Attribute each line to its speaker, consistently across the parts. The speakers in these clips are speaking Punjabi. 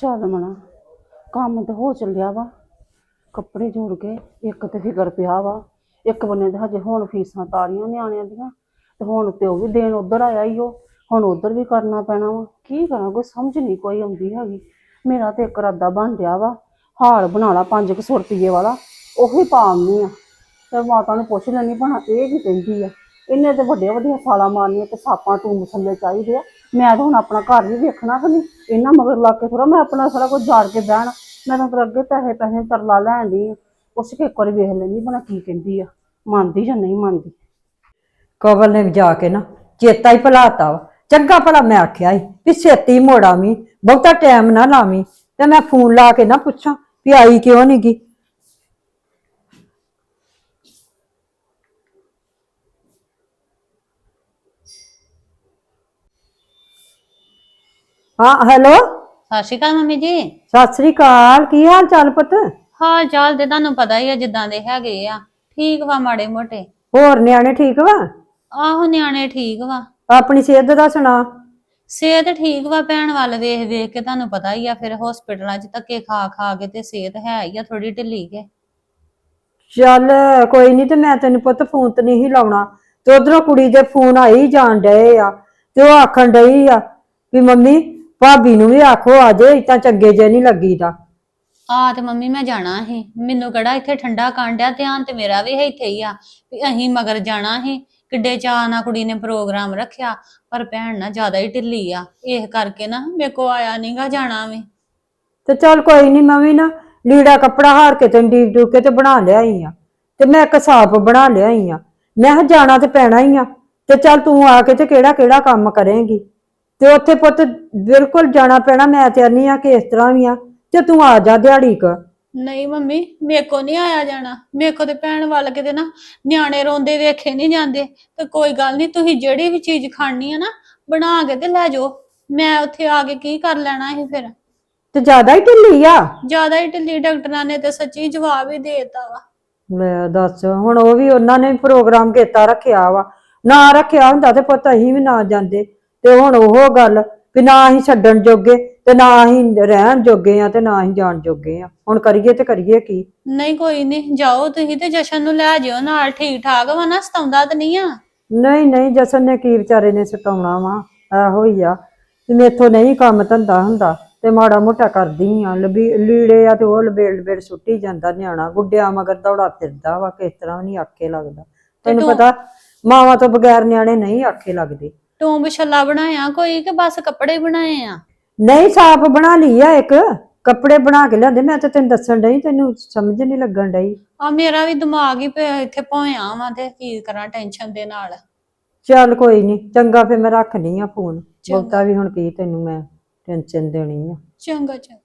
Speaker 1: ਚੱਲ ਮਣਾ, ਕੰਮ ਤਾਂ ਹੋ ਚੱਲਿਆ ਵਾ। ਕੱਪੜੇ ਜੋੜ ਕੇ ਇੱਕ ਤੇ ਫਿਕਰ ਪਿਆ ਵਾ, ਇੱਕ ਬੰਨੇ ਤੇ ਹਜੇ ਹੁਣ ਫੀਸਾਂ ਤਾਰੀਆਂ ਨਿਆਣਿਆਂ ਦੀਆਂ, ਤੇ ਹੁਣ ਤੇ ਉਹ ਵੀ ਦੇਣ ਉਧਰ ਆਇਆ ਹੀ ਉਹ, ਹੁਣ ਉਧਰ ਵੀ ਕਰਨਾ ਪੈਣਾ ਵਾ। ਕੀ ਕਰਾਂ, ਕੋਈ ਸਮਝ ਨਹੀਂ ਕੋਈ ਆਉਂਦੀ ਹੈਗੀ। ਮੇਰਾ ਤੇ ਇੱਕ ਰੱਦਾ ਬਣ ਰਿਹਾ ਵਾ, ਹਾਰ ਬਣਾ ਲਾ 500 ਰੁਪਏ ਵਾਲਾ, ਉਹੀ ਪਾਉਣੀ ਆ। ਤੇ ਮਾਤਾ ਨੂੰ ਪੁੱਛ ਲੈਣੀ ਭਣਾ, ਇਹ ਕੀ ਕਹਿੰਦੀ ਆ, ਇਹਨੇ ਤੇ ਵੱਡੇ ਵੱਡੀਆਂ ਸਾਲਾਂ ਮਾਰਨੀਆਂ ਤੇ ਸਾਪਾਂ ਟੂ ਥੱਲੇ ਚਾਹੀਦੇ ਆ। ਮੈਂ ਤਾਂ ਹੁਣ ਆਪਣਾ ਘਰ ਵੀ ਵੇਖਣਾ ਕਿ ਨਹੀਂ। ਇਹਨਾਂ ਮਗਰ ਲੱਗ ਕੇ ਥੋੜਾ ਮੈਂ ਆਪਣਾ ਸਾਰਾ ਕੁਝ ਝਾੜ ਕੇ ਬਹਿਣ। ਮੈਂ ਤਾਂ ਫਿਰ ਅੱਗੇ ਪੈਸੇ ਪੈਸੇ ਤਰਲਾ ਲੈਣ ਦੀ ਉਸ ਕੇ ਇੱਕ ਵਾਰੀ ਵੇਖ ਲੈਂਦੀ ਭਣਾ ਕੀ ਕਹਿੰਦੀ ਆ। ਮੰਨਦੀ ਜਾਂ ਨਹੀਂ ਮੰਨਦੀ।
Speaker 2: ਕਵਲ ਨੇ ਜਾ ਕੇ ਨਾ ਚੇਤਾ ਹੀ ਭੁਲਾਤਾ ਵਾ। ਚੰਗਾ ਭਲਾ ਮੈਂ ਆਖਿਆ ਸੀ ਵੀ ਛੇਤੀ ਮੋੜਾਵੀਂ, ਬਹੁਤਾ ਟਾਈਮ ਨਾ ਲਾਵੀਂ। ਤੇ ਮੈਂ ਫੋਨ ਲਾ ਕੇ ਨਾ ਪੁੱਛਾਂ ਵੀ ਆਈ ਕਿਉਂ ਨਹੀਂ ਗੀ। ਹਾਂ ਹੈਲੋ
Speaker 3: ਸਤਿ ਸ਼੍ਰੀ ਅਕਾਲ ਮੰਮੀ ਜੀ।
Speaker 2: ਸਤਿ ਸ੍ਰੀ ਅਕਾਲ ਕੀ ਹਾਲ ਚਾਲ ਪੁੱਤ?
Speaker 3: ਹਾਲ ਚਾਲ ਤੇ ਤੁਹਾਨੂੰ ਪਤਾ ਹੀ ਆ ਜਿੱਦਾਂ ਦੇ ਹੈਗੇ ਆ। ਠੀਕ ਵਾ ਮਾੜੇ ਮੋਟੇ।
Speaker 2: ਹੋਰ ਨਿਆਣੇ ਠੀਕ ਵਾ?
Speaker 3: ਆਹੋ ਨਿਆਣੇ ਠੀਕ ਵਾ।
Speaker 2: ਆਪਣੀ ਸਿਹਤ ਦਾ ਸੁਣਾ।
Speaker 3: ਸਿਹਤ ਠੀਕ ਵਾ ਭੈਣ ਵੱਲ ਵੇਖ ਵੇਖ ਕੇ ਤੁਹਾਨੂੰ ਪਤਾ ਹੀ ਆ ਫਿਰ ਹਸਪੀਟਲਾਂ 'ਚ ਧੱਕੇ ਖਾ ਖਾ ਕੇ ਤੇ ਸਿਹਤ ਹੈ ਹੀ ਆ ਥੋੜੀ ਢਿੱਲੀ ਕੇ
Speaker 2: ਚੱਲ ਕੋਈ ਨਹੀਂ ਤੇ ਮੈਂ ਤੈਨੂੰ ਪੁੱਤ ਫੋਨ ਤੇ ਨਹੀਂ ਲਾਉਣਾ। ਤੇ ਉਧਰੋਂ ਕੁੜੀ ਦੇ ਫੋਨ ਆਈ ਜਾਣ ਡਏ ਆ ਤੇ ਉਹ ਆਖਣ ਡਈ ਆ ਵੀ ਮੰਮੀ ਭਾਬੀ ਨੂੰ ਵੀ ਆਖੋ ਆ ਜੇ ਇਤਾਂ ਚੰਗੇ ਜੇ ਨਹੀਂ ਲੱਗੀਦਾ।
Speaker 3: ਆ ਤੇ ਮੰਮੀ ਮੈਂ ਜਾਣਾ ਸੀ। ਮੈਨੂੰ ਕਿਹੜਾ ਇੱਥੇ ਠੰਡਾ ਕਾਂਡਿਆ ਧਿਆਨ ਤੇ ਮੇਰਾ ਵੀ ਇੱਥੇ ਹੀ ਆ ਵੀ ਅਸੀਂ ਮਗਰ ਜਾਣਾ ਸੀ। ਕਿੱਡੇ ਚਾਅ ਨਾਲ ਕੁੜੀ ਨੇ ਪ੍ਰੋਗਰਾਮ ਰੱਖਿਆ ਪਰ ਭੈਣ ਨਾ ਜ਼ਿਆਦਾ ਹੀ ਢਿੱਲੀ ਆ। ਇਹ ਕਰਕੇ ਨਾ ਮੇਰੇ ਕੋ ਆਇਆ ਨਹੀਂਗਾ ਜਾਣਾ ਵੀ।
Speaker 2: ਤੇ ਚੱਲ ਕੋਈ ਨਹੀਂ ਮੈਂ ਵੀ ਨਾ ਲੀੜਾ ਕੱਪੜਾ ਹਾਰ ਕੇ ਤੇ ਡੀਕ ਡੂਕ ਕੇ ਤੇ ਬਣਾ ਲਿਆਈ ਆ। ਤੇ ਮੈਂ ਇੱਕ ਸਾਫ਼ ਬਣਾ ਲਿਆਈ ਆ। ਮੈਂ ਕਿਹਾ ਜਾਣਾ ਤੇ ਪੈਣਾ ਹੀ ਆ। ਤੇ ਚੱਲ ਤੂੰ ਆ ਕੇ ਤੇ ਕਿਹੜਾ ਕਿਹੜਾ ਕੰਮ ਕਰੇਂਗੀ। ਤੇ ਉੱਥੇ ਪੁੱਤ ਬਿਲਕੁਲ ਜਾਣਾ ਪੈਣਾ ਮੈਂ ਤੇ ਆਨੀ ਆ ਕਿ ਇਸ ਤਰ੍ਹਾਂ ਵੀ ਆ ਤੇ ਤੂੰ ਆ ਜਾ ਦਿਹਾੜੀ ਕ।
Speaker 3: ਨਹੀਂ ਮੰਮੀ ਮੇਰੇ ਕੋ ਨਹੀਂ ਆਇਆ ਜਾਣਾ। ਮੇਰੇ ਕੋ ਤੇ ਭੈਣ ਵੱਲ ਕਿਤੇ ਨਾ ਨਿਆਣੇ ਰੋਂਦੇ ਵੇਖੇ ਨਹੀਂ ਜਾਂਦੇ। ਤੇ ਕੋਈ ਗੱਲ ਨਹੀਂ ਤੁਸੀਂ ਜਿਹੜੀ ਵੀ ਚੀਜ਼ ਖਾਣੀ ਆ ਨਾ ਬਣਾ ਕੇ ਤੇ ਲੈ ਜਾਓ। ਮੈਂ ਉੱਥੇ ਆ ਕੇ ਕੀ ਕਰ ਲੈਣਾ ਸੀ ਫਿਰ?
Speaker 2: ਤੇ ਜ਼ਿਆਦਾ ਹੀ ਢਿੱਲੀ ਆ।
Speaker 3: ਜ਼ਿਆਦਾ ਹੀ ਢਿੱਲੀ ਡਾਕਟਰਾਂ ਨੇ ਤੇ ਸੱਚੀ ਜਵਾਬ ਹੀ ਦੇਤਾ ਵਾ।
Speaker 2: ਲੈ ਦੱਸ ਹੁਣ ਉਹ ਵੀ ਉਹਨਾਂ ਨੇ ਪ੍ਰੋਗਰਾਮ ਕੀਤਾ ਰੱਖਿਆ ਵਾ। ਨਾ ਰੱਖਿਆ ਹੁੰਦਾ ਤੇ ਪੁੱਤ ਅਸੀਂ ਵੀ ਨਾ ਜਾਂਦੇ। ਤੇ ਹੁਣ ਉਹ ਗੱਲ ਵੀ ਨਾ ਅਸੀਂ ਛੱਡਣ ਜੋਗੇ ਤੇ ਨਾ ਅਸੀਂ ਰਹਿਣ ਜੋਗੇ ਆ ਤੇ ਨਾ ਅਸੀਂ ਜਾਣ ਜੋਗੇ ਆ। ਹੁਣ ਕਰੀਏ ਤੇ ਕਰੀਏ ਕੀ?
Speaker 3: ਨਹੀਂ ਕੋਈ ਨਹੀਂ ਜਾਓ ਤੁਸੀਂ ਤੇ ਜਸ਼ਨ ਨੂੰ ਲੈ ਜਿਓ ਨਾਲ ਠੀਕ ਠਾਕ ਵਾ ਨਾ ਸਤਾਉਂਦਾ ਤਾਂ ਨਹੀਂ ਆ?
Speaker 2: ਨਹੀਂ ਨਹੀਂ ਜਸਨ ਨੇ ਕੀ ਵਿਚਾਰੇ ਨੇ ਸਤਾਉਣਾ ਵਾ ਇਹੋ ਹੀ ਆ। ਵੀ ਮੇਥੋਂ ਨਹੀਂ ਕੰਮ ਧੰਦਾ ਹੁੰਦਾ ਤੇ ਮਾੜਾ ਮੋਟਾ ਕਰਦੀ ਆ ਲਬੀ ਲੀੜੇ ਆ ਤੇ ਉਹ ਲਬੇੜ ਲਬੇੜ ਸੁੱਟੀ ਜਾਂਦਾ ਨਿਆਣਾ ਗੁੱਡਿਆਂ ਮਗਰ ਦੌੜਾ ਫਿਰਦਾ ਵਾ ਕਿਸ ਤਰ੍ਹਾਂ ਨਹੀਂ ਆਖੇ ਲੱਗਦਾ। ਤੈਨੂੰ
Speaker 3: ਤੂੰ-
Speaker 2: ਪਤਾ ਮਾਵਾਂ ਤੋਂ ਬਗੈਰ ਨਿਆਣੇ ਨਹੀਂ ਆਖੇ ਲੱਗਦੇ।
Speaker 3: ਟੋਂਬ ਛੱਲਾ ਬਣਾਇਆ ਕੋਈ ਕਿ ਬਸ ਕੱਪੜੇ ਬਣਾਏ ਆ?
Speaker 2: ਨਹੀਂ ਸਾਫ਼ ਬਣਾ ਲਈ ਆ ਇੱਕ। ਕੱਪੜੇ ਬਣਾ ਕੇ ਲਿਆਂਦੇ। ਮੈਂ ਤਾਂ ਤੈਨੂੰ ਦੱਸਣ ਡਈ ਤੈਨੂੰ ਸਮਝ ਨਹੀਂ ਲੱਗਣ ਡਈ।
Speaker 3: ਆ ਮੇਰਾ ਵੀ ਦਿਮਾਗ ਹੀ ਪਿਆ ਇੱਥੇ ਭੋਇਆ ਵਾ ਤੇ ਕੀ ਕਰਾਂ ਟੈਨਸ਼ਨ ਦੇ ਨਾਲ।
Speaker 2: ਚੱਲ ਕੋਈ ਨਹੀਂ ਚੰਗਾ ਫੇ ਮੈਂ ਰੱਖਣੀ ਆ ਫੋਨ। ਬਹੁਤਾ ਵੀ ਹੁਣ ਕੀ ਤੈਨੂੰ ਮੈਂ ਟੈਨਸ਼ਨ ਦੇਣੀ ਆ।
Speaker 3: ਚੰਗਾ ਚੰਗਾ।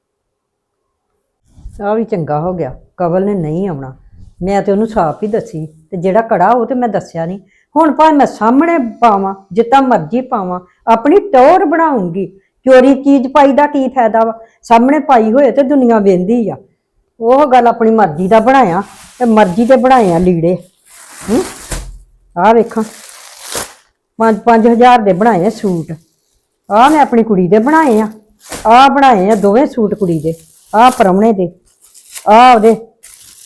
Speaker 2: ਆ ਵੀ ਚੰਗਾ ਹੋ ਗਿਆ। ਕਵਲ ਨੇ ਨਹੀਂ ਆਉਣਾ। ਮੈਂ ਤੇ ਉਹਨੂੰ ਸਾਫ਼ ਹੀ ਦੱਸੀ। ਤੇ ਜਿਹੜਾ ਕੜਾ ਉਹ ਤੇ ਮੈਂ ਦੱਸਿਆ ਨਹੀਂ। ਹੁਣ ਭਾਵੇਂ ਮੈਂ ਸਾਹਮਣੇ ਪਾਵਾਂ, ਜਿੱਦਾਂ ਮਰਜ਼ੀ ਪਾਵਾਂ, ਆਪਣੀ ਟੌਰ ਬਣਾਉਂਗੀ। ਚੋਰੀ ਚੀਜ਼ ਪਾਈ ਦਾ ਕੀ ਫਾਇਦਾ ਵਾ? ਸਾਹਮਣੇ ਪਾਈ ਹੋਏ ਤੇ ਦੁਨੀਆ ਵੇਂਦੀ ਆ। ਉਹ ਗੱਲ ਆਪਣੀ ਮਰਜ਼ੀ ਦਾ ਬਣਾਇਆ ਤੇ ਮਰਜ਼ੀ ਦੇ ਬਣਾਏ ਆ ਲੀੜੇ। ਹੂੰ? ਆ ਵੇਖਾਂ। 5 5000 ਦੇ ਬਣਾਏ ਸੂਟ। ਆ ਮੈਂ ਆਪਣੀ ਕੁੜੀ ਦੇ ਬਣਾਏ ਆ। ਆ ਬਣਾਏ ਆ ਦੋਵੇਂ ਸੂਟ ਕੁੜੀ ਦੇ। ਆ ਪਰਮਣੇ ਦੇ। ਆ ਉਹਦੇ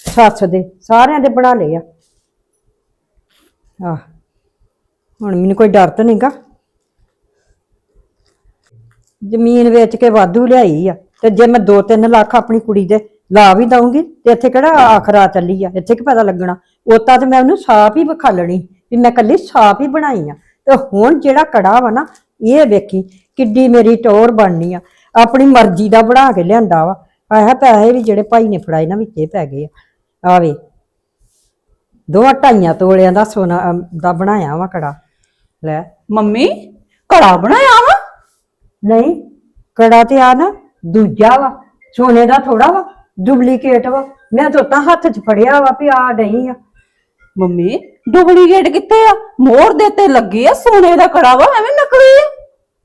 Speaker 2: ਸੱਸ ਦੇ। ਸਾਰਿਆਂ ਦੇ ਬਣਾ ਲਏ ਆ। ਆ ਹੁਣ ਮੈਨੂੰ ਕੋਈ ਡਰ ਤਾਂ ਨਹੀਂਗਾ। ਜ਼ਮੀਨ ਵੇਚ ਕੇ ਵਾਧੂ ਲਿਆਈ ਆ। ਤੇ ਜੇ ਮੈਂ 2-3 ਲੱਖ ਆਪਣੀ ਕੁੜੀ ਦੇ ਲਾ ਵੀ ਦਊਂਗੀ, ਤੇ ਇੱਥੇ ਕਿਹੜਾ ਆਖਰਾ ਚੱਲੀ ਆ? ਇੱਥੇ ਕੀ ਪਤਾ ਲੱਗਣਾ? ਉਤਾ ਤੇ ਮੈਂ ਉਹਨੂੰ ਸਾਫ਼ ਹੀ ਵਿਖਾਲਣੀ ਵੀ ਮੈਂ ਕੱਲੀ ਸਾਫ਼ ਹੀ ਬਣਾਈ ਆ। ਤੇ ਹੁਣ ਜਿਹੜਾ ਕੜਾ ਵਾ ਨਾ, ਇਹ ਵੇਖੀ ਕਿੱਡੀ ਮੇਰੀ ਟੋਰ ਬਣਨੀ ਆ। ਆਪਣੀ ਮਰਜ਼ੀ ਦਾ ਬਣਾ ਕੇ ਲਿਆਂਦਾ ਵਾ। ਆਹ ਪੈਸੇ ਵੀ ਜਿਹੜੇ ਭਾਈ ਨੇ ਫੜਾਏ ਨਾ ਵਿੱਚੇ ਪੈ ਗਏ ਆ। ਆਵੇ ਦੋ ਢਾਈਆਂ ਤੋਲਿਆਂ ਦਾ ਸੋਨਾ ਦਾ ਬਣਾਇਆ ਵਾ ਕੜਾ। ਲੈ
Speaker 1: ਮੰਮੀ ਘੜਾ ਬਣਾਇਆ ਵਾ?
Speaker 2: ਨਹੀਂ ਕੜਾ ਤੇ ਆ ਨਾ ਦੂਜਾ ਵਾ ਸੋਨੇ ਦਾ ਥੋੜਾ ਵਾ ਡੁਪਲੀਕੇਟ ਵਾ। ਮੈਂ ਤਾਂ ਤਾਂ ਹੱਥ 'ਚ ਫੜਿਆ ਵਾ ਵੀ ਆ ਨਹੀਂ ਆ।
Speaker 1: ਮੰਮੀ ਡੁਪਲੀਕੇਟ ਕਿੱਥੇ ਆ? ਮੋਹਰ ਦੇ ਤੇ ਲੱਗੇ ਆ ਸੋਨੇ ਦਾ ਕੜਾ ਵਾ ਐਵੇਂ ਨਕਲੀ ਆ।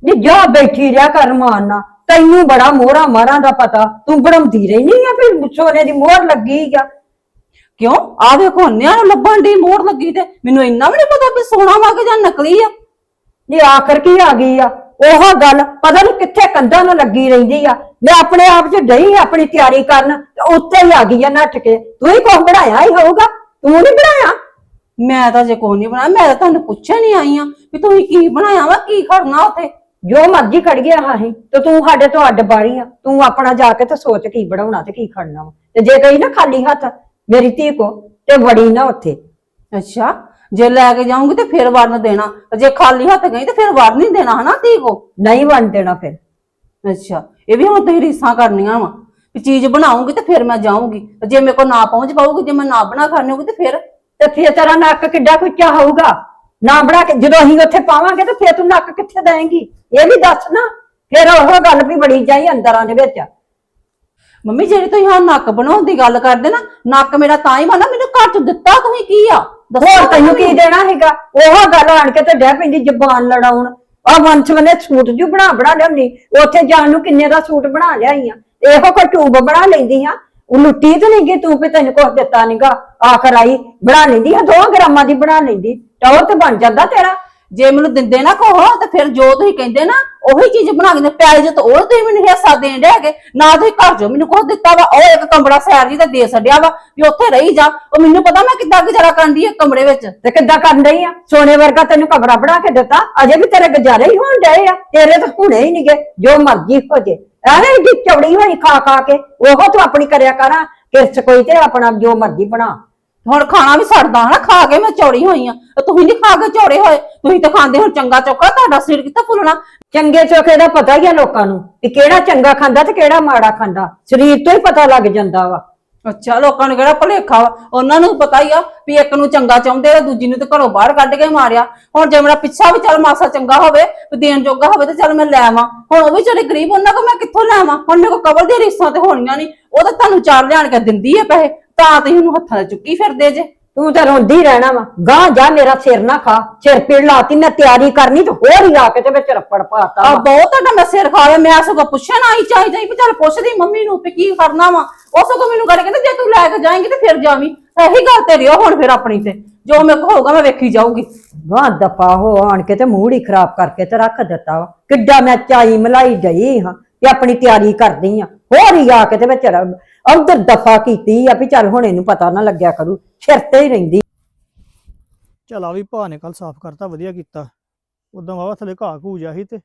Speaker 2: ਨੀ ਜਾ ਬੈਠੀ ਰਿਆ ਕਰ ਮਾਰਨਾ ਤੈਨੂੰ ਬੜਾ ਮੋਹਰਾ ਮਾਰਾਂ ਦਾ ਪਤਾ ਤੂੰ ਰਹੀ ਨਹੀਂ ਆ ਫਿਰ ਸੋਨੇ ਦੀ ਮੋਹਰ ਲੱਗੀ ਆ।
Speaker 1: ਕਿਉਂ? ਆ ਵੇਖੋ ਨਿਆਂ ਨੂੰ ਲੱਭਣ ਦੀ ਮੋੜ ਲੱਗੀ ਤੇ ਮੈਨੂੰ ਇੰਨਾ ਵੀ ਨਹੀਂ ਪਤਾ ਵੀ ਸੋਨਾ ਵਾ ਕਿ ਜਾਂ ਨਕਲੀ ਆ।
Speaker 2: ਨੀ ਆਖਰ ਕੀ ਆ ਗਈ ਆ? ਉਹ ਗੱਲ, ਪਤਾ ਨਹੀਂ ਕਿੱਥੇ ਕੰਧਾਂ ਨਾਲ ਲੱਗੀ ਰਹਿੰਦੀ ਆ। ਮੈਂ ਆਪਣੇ ਆਪ 'ਚ ਡਈ ਆਪਣੀ ਤਿਆਰੀ ਕਰਨ, ਤੇ ਉੱਤੇ ਹੀ ਆ ਗਈ ਆ ਨੱਠ ਕੇ। ਤੂੰ ਹੀ ਕੁਛ ਬਣਾਇਆ ਹੀ ਹੋਊਗਾ? ਤੂੰ ਨਹੀਂ ਬਣਾਇਆ?
Speaker 1: ਮੈਂ ਤਾਂ ਜੇ ਕੋਈ ਨਹੀਂ ਬਣਾਇਆ, ਮੈਂ ਤਾਂ ਤੁਹਾਨੂੰ ਪੁੱਛਣ ਨਹੀਂ ਆਈ ਆ ਵੀ ਤੁਸੀਂ ਕੀ ਬਣਾਇਆ ਵਾ, ਕੀ ਕਰਨਾ ਉੱਥੇ?
Speaker 2: ਜੋ ਮਰਜ਼ੀ ਖੜ ਗਿਆ ਹਾਂ ਤੇ ਤੂੰ ਸਾਡੇ ਤੋਂ ਅੱਡ ਬਾਰੀ ਆ। ਤੂੰ ਆਪਣਾ ਜਾ ਕੇ ਤੇ ਸੋਚ ਕੀ ਬਣਾਉਣਾ ਤੇ ਕੀ ਖੜਨਾ ਵਾ। ਤੇ ਜੇ ਗਈ ਨਾ ਖਾਲੀ ਹੱਥ ਮੇਰੀ ਧੀ ਕੋ ਤੇ ਵੜੀ ਨਾ ਉੱਥੇ।
Speaker 1: ਅੱਛਾ ਜੇ ਲੈ ਕੇ ਜਾਊਂਗੀ ਤੇ ਫਿਰ ਵਰਨ ਦੇਣਾ। ਤੇ ਜੇ ਖਾਲੀ ਹੱਥ ਗਈ ਤੇ ਫਿਰ ਵਰ ਨਹੀਂ ਦੇਣਾ ਹਨਾ ਧੀ ਕੋ?
Speaker 2: ਨਹੀਂ ਵੰਡ ਦੇਣਾ ਫਿਰ।
Speaker 1: ਅੱਛਾ ਇਹ ਵੀ ਹੁਣ ਤੁਸੀਂ ਰੀਸਾਂ ਕਰਨੀਆਂ ਵਾ। ਵੀ ਚੀਜ਼ ਬਣਾਉਂਗੀ ਤੇ ਫਿਰ ਮੈਂ ਜਾਊਂਗੀ। ਤੇ ਜੇ ਮੇਰੇ ਕੋ ਨਾ ਪਹੁੰਚ ਪਾਊਗੀ ਜੇ ਮੈਂ ਨਾ ਬਣਾ ਕਰਨੀ ਹੋਊਗੀ ਤੇ ਫਿਰ?
Speaker 2: ਤੇ ਫੇਰ ਤੇਰਾ ਨੱਕ ਕਿੱਡਾ ਕੁੱਚਾ ਹੋਊਗਾ? ਨਾ ਬਣਾ ਕੇ ਜਦੋਂ ਅਸੀਂ ਉੱਥੇ ਪਾਵਾਂਗੇ ਤੇ ਫੇਰ ਤੂੰ ਨੱਕ ਕਿੱਥੇ ਦੇਂਗੀ ਇਹ ਵੀ ਦੱਸ ਨਾ। ਫੇਰ ਉਹ ਗੱਲ ਵੀ ਬੜੀ ਜਾਈ ਅੰਦਰਾਂ ਦੇ ਵਿੱਚ।
Speaker 1: ਮੰਮੀ ਜਿਹੜੀ ਤੁਸੀਂ ਹਾਂ ਨੱਕ ਬਣਾਉਣ ਦੀ ਗੱਲ ਕਰਦੇ ਨਾ ਨੱਕ ਮੇਰਾ ਤਾਂ ਹੀ ਬਣਾ ਮੈਨੂੰ ਘਰ ਚ ਦਿੱਤਾ ਤੁਸੀਂ ਕੀ ਆ?
Speaker 2: ਹੋਰ ਤੈਨੂੰ ਕੀ ਦੇਣਾ ਹੈਗਾ? ਉਹ ਗੱਲ ਆਣ ਕੇ ਤੇ ਡੈ ਪੈਂਦੀ ਜ਼ਬਾਨ ਲੜਾਉਣ। ਆ ਵੰਸ਼ ਮਨੇ ਸੂਟ ਜੂ ਬਣਾ ਬਣਾ ਲਿਆਉਣੀ। ਉੱਥੇ ਜਾਣ ਨੂੰ ਕਿੰਨੇ ਦਾ ਸੂਟ ਬਣਾ ਲਿਆਈ ਆ ਇਹੋ ਕੋ ਟੂਬ ਬਣਾ ਲੈਂਦੀ ਆ? ਉਹ ਲੁੱਟੀ ਤੇ ਨਹੀਂ ਗਈ ਤੂੰ ਵੀ ਤੈਨੂੰ ਕੁਛ ਦਿੱਤਾ ਨਹੀਂਗਾ ਆਖਰ ਆਈ ਬਣਾ ਲੈਂਦੀ ਆ 2 ਗ੍ਰਾਮਾਂ ਦੀ ਬਣਾ ਲੈਂਦੀ। ਟੌਰ ਤੇ ਬਣ ਜਾਂਦਾ ਤੇਰਾ।
Speaker 1: ਜੇ ਮੈਨੂੰ ਦਿੰਦੇ ਨਾ ਕੋਹ ਤੇ ਫਿਰ ਜੋ ਤੁਸੀਂ ਕਹਿੰਦੇ ਨਾ, ਉਹੀ ਚੀਜ਼ ਬਣਾ ਕੇ ਦੇ ਪਿਆਲੇ ਚ ਤਾਂ ਉਹ ਤੁਸੀਂ ਮੈਨੂੰ ਹਿੱਸਾ ਦੇਣ ਦੇ ਹੈਗੇ। ਨਾ ਤੁਸੀਂ ਘਰ ਚੋਂ ਮੈਨੂੰ ਕੁਛ ਦਿੱਤਾ ਵਾ, ਉਹ ਇੱਕ ਕਮਰਾ ਸੈਰ ਜੀ ਦਾ ਦੇ ਛੱਡਿਆ ਵਾ ਵੀ ਉੱਥੇ ਰਹੀ ਜਾ। ਉਹ ਮੈਨੂੰ ਪਤਾ ਮੈਂ ਕਿੱਦਾਂ ਗੁਜ਼ਾਰਾ ਕਰਦੀ ਹੈ ਕਮਰੇ ਵਿੱਚ।
Speaker 2: ਤੇ ਕਿੱਦਾਂ ਕਰਨ ਡਈ ਆ? ਸੋਨੇ ਵਰਗਾ ਤੈਨੂੰ ਕਮਰਾ ਬਣਾ ਕੇ ਦਿੱਤਾ। ਅਜੇ ਵੀ ਤੇਰੇ ਗੁਜ਼ਾਰੇ ਹੀ ਹੋਣ ਡਏ ਆ। ਤੇਰੇ ਤਾਂ ਹੁਣੇ ਹੀ ਨਹੀਂਗੇ ਜੋ ਮਰਜ਼ੀ ਹੋ ਜੇ। ਐਵੇਂ ਏਡੀ ਚੌੜੀ ਹੋਈ ਖਾ ਖਾ ਕੇ। ਉਹ ਤੂੰ ਆਪਣੀ ਕਰਿਆ ਕਰਾਂ ਕਿਰਚ ਕੋਈ ਤੇ ਆਪਣਾ ਜੋ ਮਰਜ਼ੀ ਬਣਾ।
Speaker 1: ਹੁਣ ਖਾਣਾ ਵੀ ਛੱਡਦਾ ਹਨਾ ਖਾ ਕੇ ਮੈਂ ਚੌੜੀ ਹੋਈ ਆ। ਤੇ ਤੁਸੀਂ ਨਹੀਂ ਖਾ ਕੇ ਚੌੜੇ ਹੋਏ? ਤੁਸੀਂ ਤਾਂ ਖਾਂਦੇ ਹੋ ਚੰਗਾ ਚੌਕਾ ਤੁਹਾਡਾ ਸਿਰ ਕਿੱਥੇ ਫੁੱਲਣਾ?
Speaker 2: ਚੰਗੇ ਚੋਖੇ ਦਾ ਪਤਾ ਹੀ ਆ ਲੋਕਾਂ ਨੂੰ ਕਿ ਕਿਹੜਾ ਚੰਗਾ ਖਾਂਦਾ ਤੇ ਕਿਹੜਾ ਮਾੜਾ ਖਾਂਦਾ। ਸਰੀਰ ਤੋਂ ਹੀ ਪਤਾ ਲੱਗ ਜਾਂਦਾ ਵਾ।
Speaker 1: ਅੱਛਾ ਲੋਕਾਂ ਨੂੰ ਕਿਹੜਾ ਭੁਲੇਖਾ ਵਾ? ਉਹਨਾਂ ਨੂੰ ਪਤਾ ਹੀ ਆ ਵੀ ਇੱਕ ਨੂੰ ਚੰਗਾ ਚਾਹੁੰਦੇ ਆ ਦੂਜੀ ਨੂੰ ਤੇ ਘਰੋਂ ਬਾਹਰ ਕੱਢ ਕੇ ਮਾਰਿਆ। ਹੁਣ ਜੇ ਮੇਰਾ ਪਿੱਛਾ ਵੀ ਚੱਲ ਮਾਸਾ ਚੰਗਾ ਹੋਵੇ ਵੀ ਦੇਣ ਜੋਗਾ ਹੋਵੇ ਤੇ ਚੱਲ ਮੈਂ ਲੈ ਆਵਾਂ। ਹੁਣ ਉਹ ਵੀ ਜਿਹੜੇ ਗਰੀਬ ਉਹਨਾਂ ਕੋ ਮੈਂ ਕਿੱਥੋਂ ਲੈ ਆਵਾਂ? ਹੁਣ ਮੇਰੇ ਕੋ ਕਬਲ ਦੀਆਂ ਰੀਸਾਂ ਤੇ ਹੋਣੀਆਂ ਨਹੀਂ। ਉਹ ਤਾਂ ਤੁਹਾਨੂੰ ਚਾਰ ਲਿਆਣ ਕੇ ਦਿੰਦੀ ਆ ਪੈਸੇ। ਤਾਂ ਤੁਸੀਂ ਉਹਨੂੰ ਹੱਥਾਂ 'ਚ ਚੁੱਕੀ ਫਿਰਦੇ ਜੇ।
Speaker 2: ਤੂੰ ਤਾਂ ਰੋਂਦੀ ਰਹਿਣਾ ਵਾ। ਗਾਂ ਜਾ ਮੇਰਾ ਸਿਰ ਨਾ ਖਾ। ਸਿਰ ਪੀੜ ਲਾਤੀ ਮੈਂ ਤਿਆਰੀ ਕਰਨੀ ਤੇ ਹੋਰ ਹੀ ਆ ਕੇ ਤੇ ਵਿੱਚ ਰੱਪੜ ਪਾਤਾ
Speaker 1: ਆ। ਬਹੁਤ ਤੁਹਾਡਾ ਮੈਂ ਸਿਰ ਖਾ ਲਿਆ ਮੈਂ ਸਗੋਂ ਪੁੱਛਣ ਆਈ ਚਾਹੀ ਚਾਹੀ ਵੀ ਚੱਲ ਪੁੱਛਦੀ ਮੰਮੀ ਨੂੰ ਵੀ ਕੀ ਕਰਨਾ ਵਾ। ਉਹ ਸਗੋਂ ਮੈਨੂੰ ਕਰ ਕਹਿੰਦੇ ਜੇ ਤੂੰ ਲੈ ਕੇ ਜਾਏਂਗੀ ਤੇ ਫਿਰ ਜਾਵੀਂ। ਇਹੀ ਗੱਲ ਤੇ ਰਿਓ ਹੁਣ ਫਿਰ ਆਪਣੀ ਤੇ। ਜੋ ਮੇਰੇ ਕੋ ਹੋਊਗਾ ਮੈਂ ਵੇਖੀ ਜਾਊਗੀ।
Speaker 2: ਗਾਂ ਦਫਾ ਹੋ ਆਣ ਕੇ ਤੇ ਮੂਡ ਹੀ ਖਰਾਬ ਕਰਕੇ ਤੇ ਰੱਖ ਦਿੱਤਾ ਵਾ। ਕਿੱਡਾ ਮੈਂ ਚਾਈ ਮਲਾਈ ਗਈ ਹਾਂ ਕਿ ਆਪਣੀ ਤਿਆਰੀ ਕਰਦੀ ਆ ਹੋਰ ਹੀ ਆ ਕੇ ਤੇ ਵਿੱਚ ਉਧਰ ਦਫਾ ਕੀਤੀ ਆ ਵੀ ਚੱਲ ਹੁਣ ਇਹਨੂੰ ਪਤਾ ਨਾ ਲੱਗਿਆ ਕਰੂ, ਸਿਰ ਤੇ ਹੀ ਰਹਿੰਦੀ।
Speaker 4: ਚਲ ਆ ਵੀ ਭਾ ਨੇ ਕੱਲ ਸਾਫ਼ ਕਰਤਾ, ਵਧੀਆ ਕੀਤਾ। ਉਦੋਂ ਵਾਵਾ ਥੱਲੇ ਘਾਹ ਘੂ ਜਿਹਾ ਸੀ ਤੇ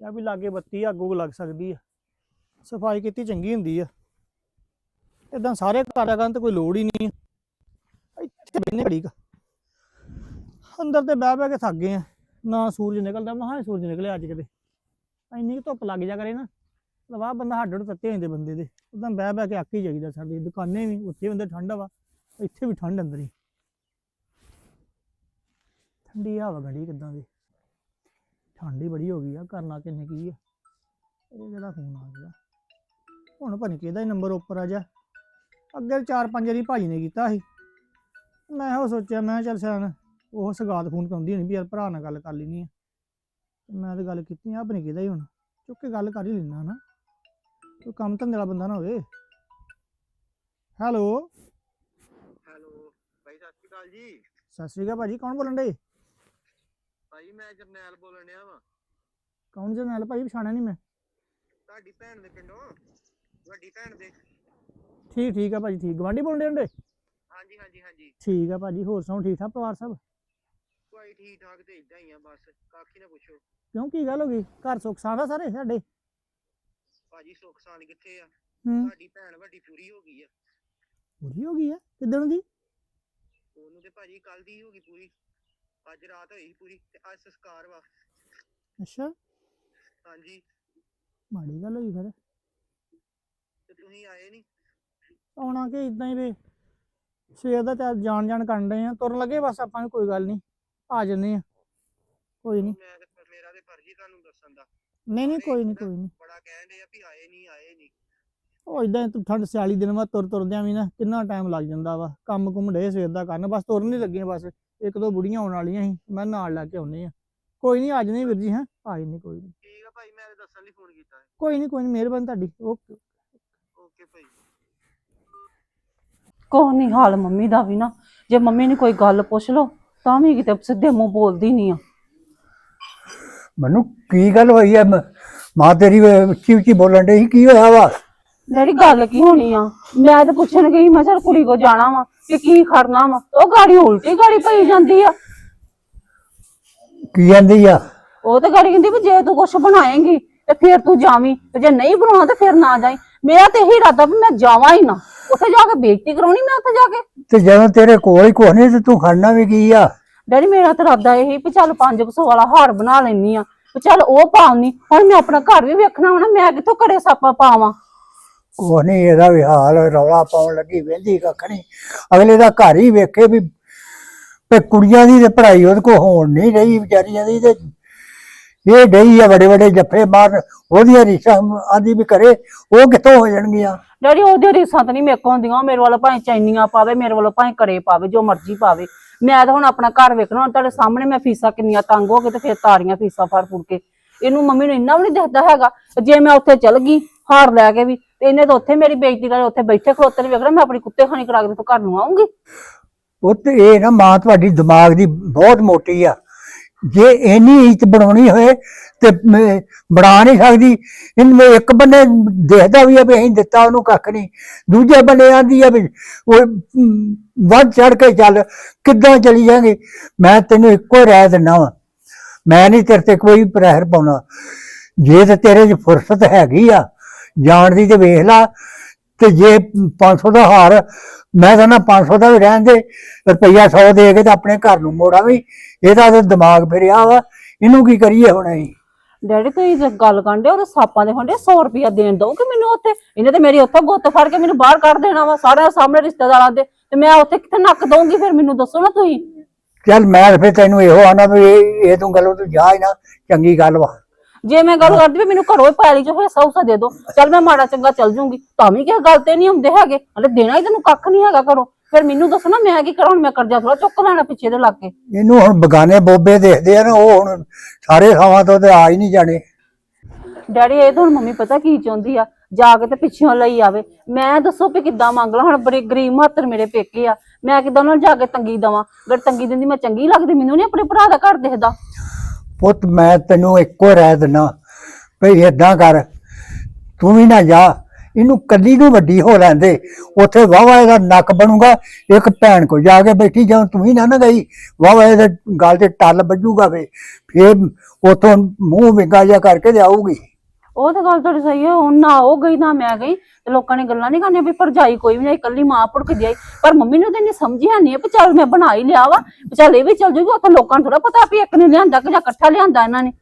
Speaker 4: ਆ ਵੀ ਲਾਗੇ ਬੱਤੀ ਅੱਗ ਉੱਗ ਲੱਗ ਸਕਦੀ ਆ। ਸਫ਼ਾਈ ਕੀਤੀ ਚੰਗੀ ਹੁੰਦੀ ਆ। ਇਦਾਂ ਸਾਰੇ ਘਰਾਂ ਕਰਨ ਤੇ ਕੋਈ ਲੋੜ ਹੀ ਨਹੀਂ ਆ। ਇੱਥੇ ਬੈਨੇ ਘੜੀ ਕ। ਅੰਦਰ ਤੇ ਬਹਿ ਬਹਿ ਕੇ ਥੱਕ ਗਏ ਆ। ਨਾ ਸੂਰਜ ਨਿਕਲਦਾ ਮਹਾਂ ਸੂਰਜ ਨਿਕਲਿਆ ਅੱਜ ਕਿਤੇ। ਇੰਨੀ ਕੁ ਧੁੱਪ ਲੱਗ ਜਾ ਕਰੇ ਨਾ। ਲਵਾ ਬੰਦਾ ਹੱਡ ਹੱਡ ਤੱਤੇ ਹੁੰਦੇ ਬੰਦੇ ਦੇ। ਉਦਾਂ ਬਹਿ ਬਹਿ ਕੇ ਅੱਕ ਹੀ ਜਾਈਦਾ ਸਾਡੇ ਦੁਕਾਨੇ ਵੀ, ਉੱਥੇ ਹੁੰਦੇ ਅੰਦਰ ਠੰਡ ਵਾ, ਇੱਥੇ ਵੀ ਠੰਡ ਅੰਦਰ ਹੀ। ਠੰਡੀ ਹਵਾ ਗੜੀ ਕਿੱਦਾਂ ਦੀ। ਠੰਡ ਹੀ ਬੜੀ ਹੋ ਗਈ ਆ, ਕਰਨਾ ਕਿੰਨੇ ਕੀ ਆ। ਇਹ ਜਿਹੜਾ ਫੋਨ ਆ ਗਿਆ। ਹੁਣ ਪਤਾ ਨੀ ਕਿਹਦਾ ਨੰਬਰ ਉੱਪਰ ਆ ਜਾ। ਅੱਗੇ ਚਾਰ ਪੰਜ ਵਾਰੀ ਭਾਜੀ ਨੇ ਕੀਤਾ ਸੀ। ਮੈਂ ਉਹ ਸੋਚਿਆ, ਮੈਂ ਕਿਹਾ ਚੱਲ ਸਿਆਣ, ਉਹ ਸਗਾਤ ਫੋਨ ਕਰਉਂਦੀ ਹੋਣੀ ਵੀ ਯਾਰ ਭਰਾ ਨਾਲ ਗੱਲ ਕਰ ਲੈਣੀ ਆ। ਮੈਂ ਤਾਂ ਗੱਲ ਕੀਤੀ ਆ ਆਪਣੀ ਕਿਹਦਾ ਹੀ ਹੁਣ। ਚੁੱਕ ਕੇ ਗੱਲ ਕਰ ਹੀ ਲੈਣਾ ਨਾ। ਕੋਈ ਕੰਮ ਧੰਦੇ ਵਾਲਾ ਬੰਦਾ ਨਾ ਹੋਵੇ। ਹੈਲੋ।
Speaker 5: ਹੈਲੋ ਭਾਈ ਸਤਿ ਸ਼੍ਰੀ ਅਕਾਲ ਜੀ।
Speaker 4: ਸਤਿ ਸ਼੍ਰੀ ਅਕਾਲ ਭਾਜੀ ਕੌਣ ਬੋਲਣ ਡੇ
Speaker 5: ਭਾਈ ਮੈਂ ਜਰਨੈਲ ਬੋਲਣ ਡਿਆ ਵਾਂ।
Speaker 4: ਕੌਣ ਜਰਨੈਲ? ਭਾਜੀ ਪਛਾਣਿਆ ਨਹੀਂ ਮੈਂ।
Speaker 5: ਤੁਹਾਡੀ ਭੈਣ ਦੇ ਪਿੰਡੋਂ ਵੱਡੀ ਭੈਣ ਦੇ।
Speaker 4: ਠੀਕ ਠੀਕ ਆ ਭਾਜੀ ਠੀਕ। ਗਵਾਂਢੀ ਬੋਲਣ ਡੇ ਹੁੰਦੇ
Speaker 5: ਹਾਂਜੀ ਹਾਂਜੀ ਹਾਂਜੀ।
Speaker 4: ਠੀਕ ਆ ਭਾਜੀ ਹੋਰ ਸੁਣਾਓ ਠੀਕ ਠਾਕ ਪਰਿਵਾਰ ਸਭ?
Speaker 5: ਕੋਈ ਠੀਕ ਠਾਕ ਤੇ ਇਦਾਂ ਹੀ ਆ ਬਸ ਕਾਕੀ ਨਾ ਪੁੱਛੋ।
Speaker 4: ਕਿਉਂ ਕੀ ਗੱਲ ਹੋ ਗਈ? ਘਰ ਸੁੱਖ ਸਾਂਦਾ ਸਾਰੇ ਸਾਡੇ?
Speaker 5: ਭਾਜੀ ਸੁੱਖ ਸਾਨ ਕਿੱਥੇ ਆ?
Speaker 4: ਹੂੰ।
Speaker 5: ਤੁਹਾਡੀ ਭੈਣ ਵੱਡੀ ਪੂਰੀ ਹੋ ਗਈ ਆ।
Speaker 4: ਪੂਰੀ ਹੋ ਗਈ ਆ? ਕਿੱਦਣ ਦੀ?
Speaker 5: ਉਹਨੂੰ ਤੇ ਭਾਜੀ ਕੱਲ ਦੀ ਹੋ ਗਈ ਪੂਰੀ। ਅੱਜ ਰਾਤ ਹੋਈ ਪੂਰੀ ਤੇ ਅੱਜ ਸੰਸਕਾਰ ਵਾ।
Speaker 4: ਅੱਛਾ।
Speaker 5: ਹਾਂਜੀ।
Speaker 4: ਮਾੜੀ ਗੱਲ ਹੋਈ ਫਿਰ।
Speaker 5: ਤੇ ਤੁਸੀਂ ਆਏ ਨਹੀਂ
Speaker 4: ਆਉਣਾ ਕਿ ਇਦਾਂ ਹੀ ਵੇ ਸਵੇਰ ਦਾ ਚੱਲ ਜਾਣ ਜਾਣ ਕਰਨ ਡਏ ਆ। ਤੁਰਨ ਲੱਗੇ ਬਸ ਆਪਾਂ ਨੂੰ ਕੋਈ ਗੱਲ ਨਹੀਂ ਆ ਜੰਨੇ ਆ। ਕੋਈ ਨਹੀਂ
Speaker 5: ਮੈਂ ਤੇ ਮੇਰਾ ਤੇ ਫਰਜ਼ ਹੀ ਤੁਹਾਨੂੰ ਦੱਸਣ ਦਾ।
Speaker 4: ਨਹੀਂ ਨਹੀਂ ਕੋਈ ਨਹੀਂ ਕੋਈ ਨਹੀਂ
Speaker 5: ਬੜਾ ਕਹਿਣ ਦੇ ਆ ਵੀ ਆਏ ਨਹੀਂ ਆਏ ਨਹੀਂ
Speaker 4: ਉਹ ਇਦਾਂ ਤੂੰ ਠੰਡ ਸਿਆਲੀ ਦਿਨ ਬਾਅਦ ਤੁਰ ਤੁਰਦਿਆਂ ਵੀ ਨਾ ਕਿੰਨਾ ਟਾਈਮ ਲੱਗ ਜਾਂਦਾ ਵਾ ਕੰਮ ਕੁੰਮ ਡੇ ਸਵੇਰ ਦਾ ਕਰਨ ਬਸ ਤੁਰਨ ਨਹੀਂ ਲੱਗੀਆਂ ਬਸ ਇੱਕ ਦੋ ਬੁੜੀਆਂ ਆਉਣ ਵਾਲੀਆਂ ਸੀ ਮੈਂ ਨਾਲ ਲੈ ਕੇ ਆਉਨੇ ਆ ਕੋਈ ਨਹੀਂ ਅੱਜ ਨਹੀਂ ਵੀਰ ਜੀ ਹਾਂ? ਆਈ ਨਹੀਂ ਕੋਈ ਨਹੀਂ
Speaker 5: ਠੀਕ ਆ ਭਾਈ ਮੈਂ ਦੱਸਣ ਲਈ ਫੋਨ ਕੀਤਾ। ਹੈ
Speaker 4: ਕੋਈ ਨਹੀਂ ਕੋਈ ਨਹੀਂ ਮਿਹਰਬਾਨੀ ਤੁਹਾਡੀ ਓਕੇ
Speaker 5: ਓਕੇ। ਭਾਈ।
Speaker 1: ਕੋਹ ਨਹੀਂ ਹਾਲ ਮੰਮੀ ਦਾ ਵੀ ਨਾ ਜੇ ਮੰਮੀ ਨੇ ਕੋਈ ਗੱਲ ਪੁੱਛ ਲਓ ਤਾਂ ਵੀ ਕਿਤੇ ਸਿੱਧੇ ਮੂੰਹ ਬੋਲਦੀ ਨਹੀਂ ਆ।
Speaker 6: ਮੈਨੂੰ ਕੀ ਗੱਲ ਹੋਈ ਐ ਮ- ਤੇਰੀ ਉੱਚੀ ਉੱਚੀ ਬੋਲਣ ਡਈ ਕੀ ਹੋਇਆ ਵਾ?
Speaker 1: ਡੈਡੀ ਗੱਲ ਕੀ ਹੋਣੀ ਆ? ਮੈਂ ਤਾਂ ਪੁੱਛਣ ਗਈ ਮੈਂ ਚਲ ਕੁੜੀ ਕੋ ਜਾਣਾ ਵਾ ਕਿ ਕੀ ਖੜਨਾ ਵਾ। ਉਹ ਗਾੜੀ ਉਲਟੀ ਗਾੜੀ ਪਈ ਜਾਂਦੀ ਆ।
Speaker 6: ਕੀ ਕਹਿੰਦੀ ਆ?
Speaker 1: ਉਹ ਤਾਂ ਗਾੜੀ ਕਹਿੰਦੀ ਵੀ ਜੇ ਤੂੰ ਕੁਛ ਬਣਾਏਂਗੀ ਤੇ ਫਿਰ ਤੂੰ ਜਾਵੀਂ ਤੇ ਜੇ ਨਹੀਂ ਬਣਾਉਣਾ ਤੇ ਫਿਰ ਨਾ ਜਾਈਂ। ਮੇਰਾ ਤੇ ਇਹੀ ਇਰਾਦਾ ਵੀ ਮੈਂ ਜਾਵਾਂ ਹੀ ਨਾ। ਉੱਥੇ ਜਾ ਕੇ ਬੇਇੱਜ਼ਤੀ ਕਰਾਉਣੀ ਮੈਂ ਉੱਥੇ ਜਾ ਕੇ?
Speaker 6: ਤੇ ਜਦੋਂ ਤੇਰੇ ਕੋਲ ਹੀ ਕੁਛ ਨਹੀਂ ਤੇ ਤੂੰ ਖੜਨਾ ਵੀ ਕੀ ਆ?
Speaker 1: ਡੈਡੀ ਮੇਰਾ ਤਾਂ ਇਰਾਦਾ ਇਹ ਵੀ ਚੱਲ 500 ਵਾਲਾ ਹਾਰ ਬਣਾ ਲੈਣੀ ਆ। ਚੱਲ ਉਹ ਪਾਉਣੀ ਹੁਣ ਮੈਂ ਆਪਣਾ ਘਰ ਵੀ ਵੇਖਣਾ ਹੋਣਾ ਮੈਂ ਕਿੱਥੋਂ ਘਰੇ ਸਾਪਾ ਪਾਵਾਂ?
Speaker 6: ਕੁਛ ਨਹੀਂ ਇਹਦਾ ਵੀ ਹਾਲ ਰੌਲਾ ਪਾਉਣ ਲੱਗੀ ਵੇਂਦੀ ਕੱਖ ਨਹੀਂ। ਅਗਲੇ ਦਾ ਘਰ ਹੀ ਵੇਖੇ ਵੀ ਤੇ ਕੁੜੀਆਂ ਦੀ ਤੇ ਪੜ੍ਹਾਈ ਉਹਦੇ ਕੋ ਹੋਣ ਨਹੀਂ ਰਹੀ ਵਿਚਾਰੀਆਂ ਦੀ ਤੇ ਇਹ ਡਈ ਆ ਵੱਡੇ ਵੱਡੇ ਜੱਫੇ ਮਾਰ ਉਹਦੀਆਂ ਰੀਸਾਂ ਆਂਦੀ ਵੀ ਕਰੇ ਉਹ ਕਿੱਥੋਂ ਹੋ ਜਾਣਗੀਆਂ?
Speaker 1: ਡੈਡੀ ਉਹਦੇ ਰੀਸਾਂ ਤਾਂ ਨਹੀਂ ਮੇਰੇ ਕੋਲ ਹੁੰਦੀਆਂ ਮੇਰੇ ਵੱਲੋਂ ਭਾਵੇਂ ਚੈਨੀਆਂ ਪਾਵੇ ਮੇਰੇ ਵੱਲੋਂ ਭਾਵੇਂ ਕੜੇ ਪਾਵੇ ਜੋ ਮਰਜ਼ੀ ਪਾਵੇ। ਮੈਂ ਤਾਂ ਹੁਣ ਆਪਣਾ ਘਰ ਵੇਖਣਾ, ਹੁਣ ਤੁਹਾਡੇ ਸਾਹਮਣੇ ਮੈਂ ਫੀਸਾਂ ਕਿੰਨੀਆਂ ਤੰਗ ਹੋ ਕੇ ਤੇ ਫਿਰ ਤਾਰੀਆਂ ਫੀਸਾਂ ਫੜ ਫੁੜ ਕੇ। ਇਹਨੂੰ ਮੰਮੀ ਨੂੰ ਇੰਨਾ ਵੀ ਨਹੀਂ ਦਿਖਦਾ ਹੈਗਾ ਜੇ ਮੈਂ ਉੱਥੇ ਚੱਲ ਗਈ, ਹਾਰ ਲੈ ਕੇ ਵੀ, ਤੇ ਇਹਨੇ ਤਾਂ ਉੱਥੇ ਮੇਰੀ ਬੇਇੱਜ਼ਤੀ ਕਰ ਉੱਥੇ ਬੈਠੇ ਖਲੋਤੇ ਨੇ, ਵੇਖਣਾ ਮੈਂ ਆਪਣੀ ਕੁੱਤੇ ਖਾਣੀ ਕਰਾ ਕੇ ਤੇ ਘਰ ਨੂੰ ਆਉਂਗੀ
Speaker 6: ਉਹ ਤੇ ਇਹ ਨਾ ਮਾਂ ਤੁਹਾਡੀ ਦਿਮਾਗ ਦੀ ਬਹੁਤ ਮੋਟੀ ਆ। ਜੇ ਇੰਨੀ ਇੱਜ਼ਤ ਬਣਾਉਣੀ ਹੋਏ ਤੇ ਮ- ਬਣਾ ਨਹੀਂ ਸਕਦੀ। ਇਹਨੂੰ ਇੱਕ ਬੰਨੇ ਦੇਖਦਾ ਵੀ ਆ ਵੀ ਅਸੀਂ ਦਿੱਤਾ, ਉਹਨੂੰ ਕੱਖ ਨਹੀਂ। ਦੂਜੇ ਬੰਨੇ ਆਂਦੀ ਆ ਵੀ ਉਹ ਵੱਧ ਚੜ ਕੇ ਚੱਲ, ਕਿੱਦਾਂ ਚਲੀ ਜਾਗੇ ਮੈਂ ਤੈਨੂੰ ਇੱਕੋ ਰਾਏ ਦਿੰਦਾ ਵਾ। ਮੈਂ ਨਹੀਂ ਤੇਰੇ ਤੇ ਕੋਈ ਪ੍ਰਹਿਰ ਪਾਉਣਾ। ਜੇ ਤੇ ਤੇਰੇ 'ਚ ਫੁਰਸਤ ਹੈਗੀ ਆ, ਜਾਣ ਦੀ ਤੇ ਵੇਖ ਲਾ। ਤੇ ਜੇ 500 ਦਾ ਹਾਰ, ਮੈਂ ਕਹਿੰਦਾ 500 ਦਾ ਵੀ ਰਹਿਣ ਦੇ। ਰੁਪਈਆ 100 ਦੇ ਕੇ ਤੇ ਆਪਣੇ ਘਰ ਨੂੰ ਮੋੜਾਂ ਵੀ। ਇਹਦਾ ਤੇ ਦਿਮਾਗ ਫਿਰਿਆ ਵਾ। ਇਹਨੂੰ ਕੀ ਕਰੀਏ ਹੁਣ ਅਸੀਂ?
Speaker 1: ਡੈਡੀ ਤੁਸੀਂ ਜੇ ਗੱਲ ਕਰਦੇ ਉਹਦੇ ਸਾਪਾਂ ਦੇ ਹੁੰਦੇ 100 ਰੁਪਇਆ ਦੇਣ ਦਊਗੇ ਮੈਨੂੰ ਉੱਥੇ। ਇਹਨੇ ਤੇ ਮੇਰੀ ਉੱਥੋਂ ਗੁੱਤ ਫੜ ਕੇ ਮੈਨੂੰ ਬਾਹਰ ਕੱਢ ਦੇਣਾ ਵਾ ਸਾਰਿਆਂ ਸਾਹਮਣੇ ਰਿਸ਼ਤੇਦਾਰਾਂ ਦੇ। ਤੇ ਮੈਂ ਉੱਥੇ ਕਿੱਥੇ ਨੱਕ ਦਊਂਗੀ ਫਿਰ ਮੈਨੂੰ ਦੱਸੋ ਨਾ ਤੁਸੀਂ।
Speaker 6: ਚੱਲ ਮੈਂ ਫਿਰ ਤੈਨੂੰ ਇਹੋ ਆਣਾ ਵੀ ਇਹ ਤੂੰ ਗੱਲ ਤੂੰ ਜਾ ਹੀ ਨਾ ਚੰਗੀ ਗੱਲ ਵਾ।
Speaker 1: ਜੇ ਮੈਂ ਗੱਲ ਕਰਦੀ ਵੀ ਮੈਨੂੰ ਘਰੋਂ ਹੀ ਪੈਲੀ ਚੋਂ ਹਿੱਸਾ ਹੁਸਾ ਦੇ ਦਿਓ ਚੱਲ ਮੈਂ ਮਾੜਾ ਚੰਗਾ ਚੱਲ ਜੂੰਗੀ। ਤਾਂ ਵੀ ਕਿਸੇ ਗੱਲ ਤੇ ਨਹੀਂ ਹੁੰਦੇ ਹੈਗੇ। ਹਲੇ ਦੇਣਾ ਹੀ ਤੈਨੂੰ ਕੱਖ ਨਹੀਂ ਹੈਗਾ ਘਰੋਂ। ਫਿਰ ਮੈਨੂੰ ਦੱਸੋ ਨਾ ਮੈਂ ਕੀ ਕਰਾਂ ਹੁਣ ਮੈਂ ਕਰਜ਼ਾ ਥੋੜਾ ਚੁੱਕ ਲੈਣਾ ਪਿੱਛੇ ਦੇ ਲੱਗ। ਕੇ
Speaker 6: ਇਹਨੂੰ ਹੁਣ ਬਗਾਨੇ ਬੋਬੇ ਦੇਖਦੇ ਆ ਨਾ ਉਹ ਹੁਣ ਸਾਰੇ ਥਾਵਾਂ ਤੋਂ ਤੇ ਆ ਹੀ ਨਹੀਂ ਜਾਣੇ।
Speaker 1: ਡੈਡੀ ਇਹ ਤਾਂ ਹੁਣ ਮੰਮੀ ਪਤਾ ਕੀ ਚਾਹੁੰਦੀ ਆ ਜਾ ਕੇ ਤੇ ਪਿੱਛੋਂ ਲਈ ਆਵੇ। ਮੈਂ ਦੱਸੋ ਵੀ ਕਿੱਦਾਂ ਮੰਗ ਲਾਂ ਹੁਣ ਬੜੇ ਗਰੀਬ ਮਾਤਰ ਮੇਰੇ ਪੇਕੇ ਆ। ਮੈਂ ਕਿੱਦਾਂ ਉਹਨਾਂ ਨੂੰ ਜਾ ਕੇ ਤੰਗੀ ਦਵਾਂ? ਅਗਰ ਤੰਗੀ ਦਿੰਦੀ ਮੈਂ ਚੰਗੀ ਲੱਗਦੀ ਮੈਨੂੰ ਨਹੀਂ ਆਪਣੇ ਭਰਾ ਦਾ ਘਰ ਦੇਖਦਾ।
Speaker 6: ਪੁੱਤ ਮੈਂ ਤੈਨੂੰ ਇੱਕੋ ਰਹਿ ਦਿੰਦਾ ਭਈ ਏਦਾਂ ਕਰ ਤੂੰ ਵੀ ਨਾ ਜਾ। ਇਹਨੂੰ ਕੱਲੀ ਨੂੰ ਵੱਡੀ ਹੋ ਲੈਂਦੇ। ਉੱਥੇ ਵਾਵਾ ਇਹਦਾ ਨੱਕ ਬਣੂਗਾ, ਇੱਕ ਭੈਣ ਕੋ ਜਾ ਕੇ ਬੈਠੀ, ਜਾਂ ਤੂੰ ਹੀ ਨਾ ਨਾ ਗਈ ਵਾਵਾ ਇਹਦੇ ਗੱਲ ਤੇ ਟੱਲ ਵੱਜੂਗਾ ਵੇ ਫੇਰ ਉਥੋਂ ਮੂੰਹ ਵਿੰਗਾ ਜਿਹਾ ਕਰਕੇ ਤੇ ਆਊਗੀ।
Speaker 1: ਉਹ ਤਾਂ ਗੱਲ ਤੁਹਾਡੀ ਸਹੀ ਹੈ, ਹੁਣ ਨਾ ਉਹ ਗਈ, ਨਾ ਮੈਂ ਗਈ, ਤੇ ਲੋਕਾਂ ਨੇ ਗੱਲਾਂ ਨਹੀਂ ਕਰਨੀਆਂ ਵੀ ਭਰਜਾਈ ਕੋਈ ਵੀ ਨਹੀਂ ਇਕੱਲੀ ਮਾਂ ਭੁੜਕਦੀ ਆਈ। ਪਰ ਮੰਮੀ ਨੂੰ ਤਾਂ ਇੰਨੀ ਸਮਝਿਆ ਨਹੀਂ, ਵੀ ਚੱਲ ਮੈਂ ਬਣਾ ਹੀ ਲਿਆ ਵਾ ਚੱਲ ਇਹ ਵੀ ਚੱਲ ਜੂਗੀ, ਉੱਥੇ ਲੋਕਾਂ ਨੂੰ ਥੋੜਾ ਪਤਾ ਵੀ ਇੱਕ ਨੇ ਲਿਆਂਦਾ ਕਿ ਜਾਂ ਇਕੱਠਾ ਲਿਆਂਦਾ ਇਹਨਾਂ ਨੇ।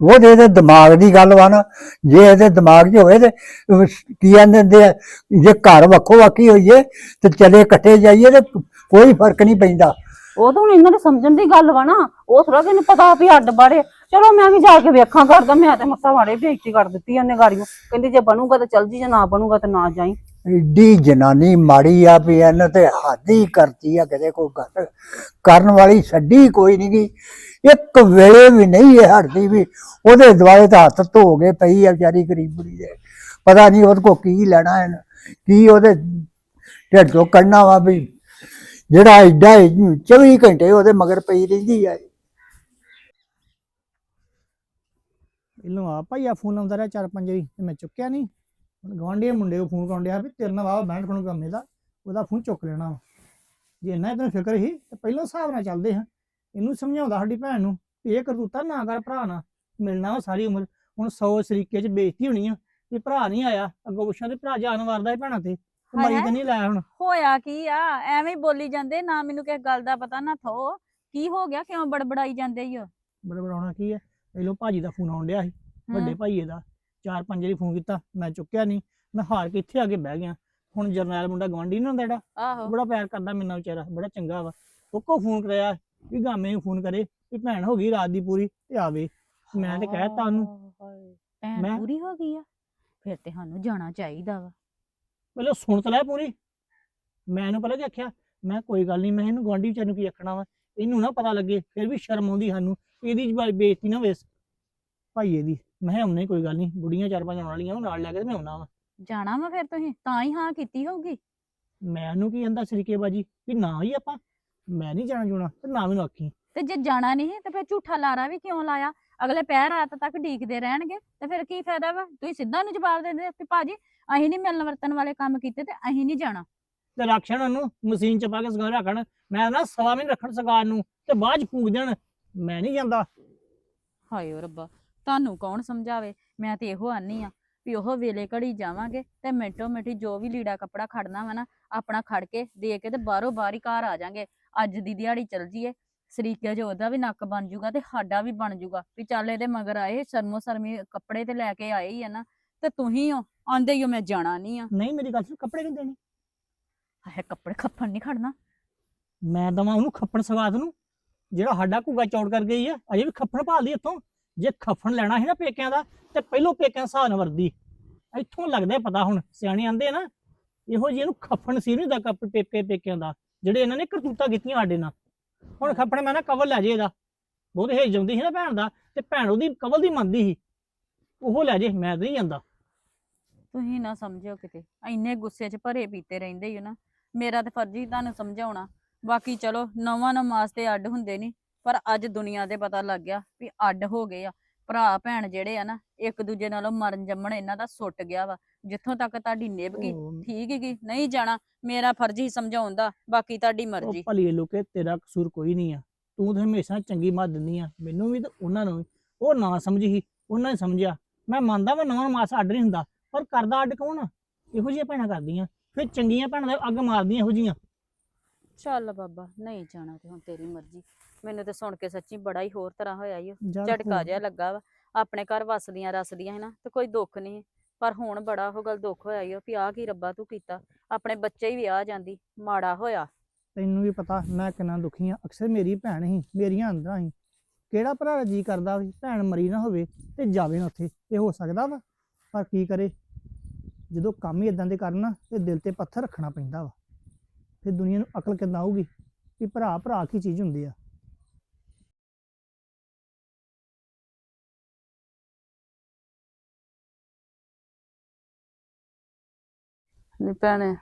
Speaker 6: ਉਹਦੇ ਇਹਦੇ ਦਿਮਾਗ ਦੀ ਗੱਲ ਵਾ ਨਾ ਜੇ ਇਹਦੇ ਦਿਮਾਗ 'ਚ ਹੋਵੇ ਤੇ ਕੀ ਕਹਿੰਦੇ ਹੁੰਦੇ ਆ ਜੇ ਘਰ ਵੱਖੋ ਵੱਖੀ ਹੋਈਏ ਤੇ ਚਲੇ ਇਕੱਠੇ ਜਾਈਏ ਤੇ ਕੋਈ ਫ਼ਰਕ ਨਹੀਂ ਪੈਂਦਾ।
Speaker 1: ਉਹ ਤਾਂ ਹੁਣ ਇਹਨਾਂ ਦੇ ਸਮਝਣ ਦੀ ਗੱਲ ਵਾ ਨਾ ਉਹ ਥੋੜਾ ਕਿ ਪਤਾ ਵੀ ਅੱਡ ਬਾਰੇ ਚਲੋ ਮੈਂ ਵੀ ਜਾ ਕੇ ਵੇਖਾਂ ਕਰਦਾ ਮੈਂ ਤੇ ਮੱਥਾ ਵਾੜੇ ਬੇਇੱਜ਼ਤੀ ਕਰ ਦਿੱਤੀ ਉਹਨੇ ਗਾੜੀਆਂ ਕਹਿੰਦੀ ਜੇ ਬਣੂਗਾ ਤਾਂ ਚੱਲ ਜੀ ਜੇ ਨਾ ਬਣੂਗਾ ਤਾਂ ਨਾ ਜਾਈ।
Speaker 6: ਏਡੀ ਜਨਾਨੀ ਮਾੜੀ ਆ ਵੀ ਇਹਨੇ ਤੇ ਹੱਦ ਕਰਤੀ ਆ ਕਿਤੇ ਕੋਈ ਗੱਲ। ਕਰਨ ਵਾਲੀ ਛੱਡੀ ਕੋਈ ਨਹੀਂ ਗੀ ਇੱਕ ਵੇਲੇ ਵੀ ਨਹੀਂ ਇਹ ਹਟਦੀ ਵੀ, ਉਹਦੇ ਦਵਾਏ ਤਾਂ ਹੱਥ ਧੋ ਕੇ ਪਈ ਆ ਵਿਚਾਰੀ ਗਰੀਬ ਬੁੜੀ ਦੇ। ਪਤਾ ਨਹੀਂ ਉਹਦੇ ਕੋ ਕੀ ਲੈਣਾ ਹੈ ਕੀ ਉਹਦੇ ਢਿੱਡ ਤੋਂ ਕੱਢਣਾ ਵਾ ਵੀ ਜਿਹੜਾ ਐਡਾ 24 ਘੰਟੇ ਉਹਦੇ ਮਗਰ ਪਈ ਰਹਿੰਦੀ ਆ
Speaker 4: ਇਹਨੂੰ ਆ ਭਾਈਆ ਫੋਨ ਆਉਂਦਾ ਰਿਹਾ ਚਾਰ ਪੰਜ ਵਾਰੀ ਤੇ ਮੈਂ ਚੁੱਕਿਆ ਨਹੀਂ। ਗਵਾਂਢੀ ਮੁੰਡੇ ਨੂੰ ਫੋਨ ਕਰਨ ਡਿਆ ਵੀ ਤੇਰੇ ਨਾਲ ਵਾਹ ਬੈਂਡ ਖਣੂ ਕੰਮੇ ਦਾ, ਉਹਦਾ ਫੋਨ ਚੁੱਕ ਲੈਣਾ ਵਾ। ਜੇ ਇੰਨਾ ਇਹਨੂੰ ਫਿਕਰ ਸੀ, ਤੇ ਪਹਿਲਾਂ ਹਿਸਾਬ ਨਾਲ ਚੱਲਦੇ ਹਾਂ। ਇਹਨੂੰ ਸਮਝਾਉਂਦਾ ਸਾਡੀ ਭੈਣ ਨੂੰ ਵੀ ਇਹ ਕਰਤੂਤਾ ਨਾ ਕਰ ਭਰਾ ਨਾਲ ਮਿਲਣਾ ਵਾ ਸਾਰੀ ਉਮਰ। ਹੁਣ 100 ਸਰੀਕੇ 'ਚ ਬੇਇੱਜ਼ਤੀ ਹੋਣੀ ਆ ਵੀ ਭਰਾ ਨਹੀਂ ਆਇਆ ਅੱਗੋਂ ਪੁੱਛਾਂ ਤੇ ਭਰਾ ਜਾਨ ਵਾਰਦਾ ਸੀ ਭੈਣਾਂ ਤੇ ਮਰੀ ਤਾਂ ਨਹੀਂ ਲਾਇਆ ਹੁਣ।
Speaker 7: ਹੋਇਆ ਕੀ ਆ? ਐਵੇਂ ਹੀ ਬੋਲੀ ਜਾਂਦੇ ਨਾ ਮੈਨੂੰ ਕਿਸੇ ਗੱਲ ਦਾ ਪਤਾ ਨਾ ਥੋ। ਕੀ ਹੋ ਗਿਆ? ਕਿਉਂ ਬੜਬੜਾਈ ਜਾਂਦੇ ਈ ਓ?
Speaker 4: ਬੜਾ ਬੜਾਉਣਾ ਕੀ ਹੈ ਪਹਿਲੋਂ ਭਾਜੀ ਦਾ ਫੋਨ ਆਉਣ ਡਿਆ ਸੀ ਵੱਡੇ ਭਾਈਏ ਦਾ। ਚਾਰ ਪੰਜ ਵਾਰੀ ਫੋਨ ਕੀਤਾ ਮੈਂ ਚੁੱਕਿਆ ਨਹੀਂ ਮੈਂ ਹਾਰ ਕੇ ਇੱਥੇ ਆ ਕੇ ਬਹਿ ਗਿਆ। ਹੁਣ ਜਰਨੈਲ ਮੁੰਡਾ ਗਵਾਂਢੀ ਨਾ ਹੁੰਦਾ ਜਿਹੜਾ
Speaker 7: ਆਹੋ।
Speaker 4: ਬੜਾ ਪਿਆਰ ਕਰਦਾ ਮੇਰੇ ਨਾਲ ਵਿਚਾਰਾ ਬੜਾ ਚੰਗਾ ਵਾ। ਉਹ ਕੋ ਫੋਨ ਕਰਿਆ ਵੀ ਗਾਮੇ ਨੂੰ ਫੋਨ ਕਰੇ ਵੀ ਭੈਣ ਹੋ ਗਈ ਰਾਤ ਦੀ ਪੂਰੀ ਤੇ ਆਵੇ। ਮੈਂ ਤੇ ਕਹਿਤਾ ਉਹਨੂੰ।
Speaker 7: ਭੈਣ
Speaker 4: ਮੈਂ-
Speaker 7: ਪੂਰੀ ਹੋ ਗਈ ਆ? ਫਿਰ ਤੇ ਸਾਨੂੰ ਜਾਣਾ ਚਾਹੀਦਾ ਵਾ।
Speaker 4: ਪਹਿਲਾਂ ਸੁਣ ਤਾਂ ਲੈ ਪੂਰੀ। ਮੈਂ ਇਹਨੂੰ ਪਹਿਲਾਂ ਕੀ ਆਖਿਆ ਮੈਂ ਕੋਈ ਗੱਲ ਨਹੀਂ ਮੈਂ ਇਹਨੂੰ ਗਵਾਂਢੀ ਵਿਚਾਰ ਨੂੰ ਕੀ ਆਖਣਾ ਵਾ? ਇਹਨੂੰ ਨਾ ਪਤਾ ਲੱਗੇ ਫਿਰ ਵੀ ਸ਼ਰਮ ਆਉਂਦੀ ਸਾਨੂੰ। ਇਹਦੀ ਜ- ਬੇਇੱਜ਼ਤੀ ਨਾ ਹੋਵੇ। ਭਾਈਏ ਦੀ ਮੈਂ ਕਿਹਾ ਆਉਣੇ ਕੋਈ ਗੱਲ ਨਹੀਂ ਬੁੜੀਆਂ ਚਾਰ ਪੰਜ ਆਉਣ ਵਾਲੀਆਂ ਉਹ ਨਾਲ ਲੈ ਕੇ ਤੇ ਮੈਂ ਆਉਣਾ ਵਾ।
Speaker 7: ਜਾਣਾ ਵਾ ਫਿਰ ਤੁਸੀਂ ਤਾਂ ਹੀ ਹਾਂ ਕੀਤੀ ਹੋਊਗੀ।
Speaker 4: ਮੈਂ ਉਹਨੂੰ ਕੀ ਕਹਿੰਦਾ ਸਰੀਕੇਬਾਜੀ ਵੀ ਨਾ ਹੀ ਆਪਾਂ। ਮੈਂ ਨਹੀਂ ਜਾਣਾ ਜੁਣਾ ਤੇ ਨਾ ਮੈਨੂੰ ਆਖੀ।
Speaker 7: ਤੇ ਜੇ ਜਾਣਾ ਨਹੀਂ ਤੇ ਫਿਰ ਝੂਠਾ ਲਾਰਾ ਵੀ ਕਿਉਂ ਲਾਇਆ? ਅਗਲੇ ਪੈਰ ਰਾਤ ਤੱਕ ਢੀਕਦੇ ਰਹਿਣਗੇ ਤੇ ਫਿਰ ਕੀ ਫਾਇਦਾ ਵਾ? ਤੁਸੀਂ ਸਿੱਧਾ ਨੂੰ ਜਵਾਬ ਦੇ ਦੇ ਕਿ ਭਾਜੀ ਅਸੀਂ ਨਹੀਂ ਮਿਲਣ ਵਰਤਨ ਵਾਲੇ ਕੰਮ ਕੀਤੇ ਤੇ ਅਸੀਂ ਨਹੀਂ ਜਾਣਾ।
Speaker 4: ਤੇ ਰੱਖਣ ਉਹਨੂੰ ਮਸ਼ੀਨ ਚ ਪਾ ਕੇ ਸਗਾਰ ਰੱਖਣ। ਮੈਂ ਨਾ ਸਵਾ ਮਹੀਨੇ ਰੱਖਣ ਸਗਾਰ ਨੂੰ ਤੇ ਬਾਅਦ ਚ ਫੂਕ ਦੇਣ। ਮੈਂ ਨਹੀਂ ਜਾਂਦਾ।
Speaker 7: ਹਾਏ ਓ ਰੱਬਾ ਤੁਹਾਨੂੰ ਕੌਣ ਸਮਝਾਵੇ? ਮੈਂ ਤੇ ਇਹੋ ਆਨੀ ਆ ਵੀ ਉਹ ਵੇਲੇ ਘੜੀ ਜਾਵਾਂਗੇ ਤੇ ਮਿੰਟੋ ਮਿੰਟੀ ਜੋ ਵੀ ਲੀੜਾ ਕੱਪੜਾ ਖੜਨਾ ਵਾ ਨਾ ਆਪਣਾ ਖੜ ਕੇ ਦੇ ਕੇ ਤੇ ਬਾਹਰੋਂ ਬਾਹਰ ਹੀ ਘਰ ਆ ਜਾਾਂਗੇ। ਅੱਜ ਦੀ ਦਿਹਾੜੀ ਚੱਲ ਜੀਏ ਸਰੀਕੇ ਜੋ ਉਹਦਾ ਵੀ ਨੱਕ ਬਣ ਜੂਗਾ ਤੇ ਸਾਡਾ ਵੀ ਬਣ ਜੂਗਾ ਵੀ ਚੱਲ ਇਹਦੇ ਮਗਰ ਆਏ ਸਰਮੋ ਸਰਮੀ ਕੱਪੜੇ ਤੇ ਲੈ ਕੇ ਆਏ ਹੀ ਆ ਨਾ ਤੇ ਤੁਸੀਂ ਹੋ ਆਂਦੇ ਹੀ ਹੋ ਮੈਂ ਜਾਣਾ ਨਹੀਂ ਆ।
Speaker 4: ਨਹੀਂ ਮੇਰੀ ਗੱਲ ਸੁਣ ਕੱਪੜੇ ਕਿਉਂ ਦੇਣੇ?
Speaker 7: ਹਾਏ ਕੱਪੜੇ ਖੱਫਣ ਨਹੀਂ ਖੜਨਾ।
Speaker 4: ਮੈਂ ਦਵਾਂ ਉਹਨੂੰ ਖੱਪਣ ਸਵਾਦ ਨੂੰ ਜਿਹੜਾ ਸਾਡਾ ਘੂਗਾ ਚੌੜ ਕਰ ਗਈ ਆ ਅਜੇ ਵੀ ਖੱਫਣ ਭਾਲਦੀ ਇੱਥੋਂ। ਜੇ ਖੱਫਣ ਲੈਣਾ ਸੀ ਨਾ ਪੇਕਿਆਂ ਦਾ ਤੇ ਪਹਿਲੋਂ ਪੇਕਿਆਂ ਨਾਲ ਵਰਦੀ। ਇੱਥੋਂ ਲੱਗਦਾ ਪਤਾ ਹੁਣ ਸਿਆਣੇ ਆਂਦੇ ਨਾ ਇਹੋ ਜਿਹੇ ਨੂੰ ਖੱਫਣ ਸੀ ਨਹੀਂ ਦਾ ਕੱਪ ਪੇਕੇ ਪੇਕਿਆਂ ਦਾ ਜਿਹੜੇ ਇਹਨਾਂ ਨੇ ਕਰਤੂਤਾਂ ਕੀਤੀਆਂ ਸਾਡੇ ਨਾਲ। ਹੁਣ ਖੱਫਣ ਮੈਂ ਨਾ ਕਵਲ ਲੈ ਜੇ ਇਹਦਾ। ਬਹੁਤ ਹੇਜ ਜਾਂਦੀ ਸੀ ਨਾ ਭੈਣ ਦਾ ਤੇ ਭੈਣ ਉਹਦੀ ਕਵਲ ਦੀ ਮੰਨਦੀ ਸੀ। ਉਹ ਲੈ ਜੇ ਮੈਂ ਨਹੀਂ ਜਾਂਦਾ।
Speaker 7: ਤੁਸੀਂ ਨਾ ਸਮਝਿਓ ਕਿਤੇ। ਇੰਨੇ ਗੁੱਸੇ 'ਚ ਭਰੇ ਪੀਤੇ ਰਹਿੰਦੇ ਹੀ ਹੋ ਨਾ। ਮੇਰਾ ਤੇ ਫਰਜ਼ ਹੀ ਤੁਹਾਨੂੰ ਸਮਝਾਉਣਾ। ਬਾਕੀ ਚਲੋ ਨਵਾਂ ਨਮਾਜ਼ ਤੇ ਅੱਡ ਹੁੰਦੇ ਨਹੀਂ ਪਰ ਅੱਜ ਦੁਨੀਆ ਦੇ ਪਤਾ ਲੱਗ ਗਿਆ ਵੀ ਅੱਡ ਹੋ ਗਏ ਆ। ਭਰਾ ਭੈਣ ਜਿਹੜੇ ਆ ਨਾ ਇੱਕ ਦੂਜੇ ਨਾਲੋਂ ਮਰਨ ਜੰਮਣ ਇਹਨਾਂ ਦਾ ਸੁੱਟ ਗਿਆ ਵਾ। ਜਿੱਥੋਂ ਤੱਕ ਤੁਹਾਡੀ ਨਿਭ ਗਈ
Speaker 4: ਉਹ-
Speaker 7: ਠੀਕ ਹੀ ਨਹੀਂ ਜਾਣਾ ਮੇਰਾ ਫਰਜ਼ ਹੀ ਸਮਝਾਉਣ ਦਾ ਬਾਕੀ ਤੁਹਾਡੀ
Speaker 4: ਉਹ
Speaker 7: ਮਰਜ਼ੀ।
Speaker 4: ਭਲੀਏ ਲੋਕੇ ਤੇਰਾ ਕਸੂਰ ਕੋਈ ਨਹੀਂ ਆ। ਤੂੰ ਤਾਂ ਹਮੇਸ਼ਾ ਚੰਗੀ ਮੱਤ ਦਿੰਦੀ ਆ ਮੈਨੂੰ ਵੀ ਤੇ ਉਹਨਾਂ ਨੂੰ ਵੀ। ਉਹ ਨਾ ਸਮਝੀ ਉਹਨਾਂ ਨੇ ਸਮਝਿਆ। ਮੈਂ ਮੰਨਦਾ ਮੈਂ ਨਵਾਂ ਮਾਸ ਅੱਡ ਨਹੀਂ ਹੁੰਦਾ ਪਰ ਕਰਦਾ ਅੱਡ ਕੌਣ ਆ? ਇਹੋ ਜਿਹੀਆਂ ਭੈਣਾਂ ਕਰਦੀਆਂ ਫਿਰ ਚੰਗੀਆਂ ਭੈਣਾਂ ਦੇ ਅੱਗ ਮਾਰਦੀਆਂ ਇਹੋ ਜਿਹੀਆਂ।
Speaker 7: ਚੱਲ ਬਾਬਾ ਨਹੀਂ ਜਾਣਾ ਤੇ ਹੁਣ ਤੇਰੀ ਮਰਜ਼ੀ। ਮੈਨੂੰ ਤੇ ਸੁਣ ਕੇ ਸੱਚੀ ਬੜਾ ਹੀ ਹੋਰ ਤਰ੍ਹਾਂ ਹੋਇਆ ਈ ਓ। ਝਟਕਾ ਜਿਹਾ ਲੱਗਾ ਵਾ। ਆਪਣੇ ਘਰ ਵਸਦੀਆਂ ਰਸਦੀਆਂ ਹੈ ਨਾ ਤੇ ਕੋਈ ਦੁੱਖ ਨਹੀਂ। ਪਰ ਹੁਣ ਬੜਾ ਉਹ ਗੱਲ ਦੁੱਖ ਹੋਇਆ ਈ ਓ ਵੀ ਆਹ ਕੀ ਰੱਬਾ ਤੂੰ ਕੀਤਾ। ਆਪਣੇ ਬੱਚੇ ਹੀ ਵਿਆਹ ਜਾਂਦੀ, ਮਾੜਾ ਹੋਇਆ।
Speaker 4: ਤੈਨੂੰ ਵੀ ਪਤਾ ਮੈਂ ਕਿੰਨਾ ਦੁਖੀ ਆ। ਅਕਸਰ ਮੇਰੀ ਭੈਣ ਹੀ, ਮੇਰੀਆਂ ਅੰਦਰਾਂ ਹੀ। ਕਿਹੜਾ ਭਰਾ ਜੀ ਕਰਦਾ ਵੀ ਭੈਣ ਮਰੀ ਨਾ ਹੋਵੇ ਤੇ ਜਾਵੇ ਨਾ ਉੱਥੇ, ਇਹ ਹੋ ਸਕਦਾ ਵਾ? ਪਰ ਕੀ ਕਰੇ? ਜਦੋਂ ਕੰਮ ਹੀ ਇਦਾਂ ਦੇ ਕਰਨਾ ਤੇ ਦਿਲ ਤੇ ਪੱਥਰ ਰੱਖਣਾ ਪੈਂਦਾ ਵਾ। ਫਿਰ ਦੁਨੀਆ ਨੂੰ ਅਕਲ ਕਿੱਦਾਂ ਆਊਗੀ? ਕਿ ਭਰਾ ਭਰਾ ਕੀ ਚੀਜ਼ ਹੁੰਦੀ ਆ?
Speaker 8: ਨੀ ਭੈਣੇ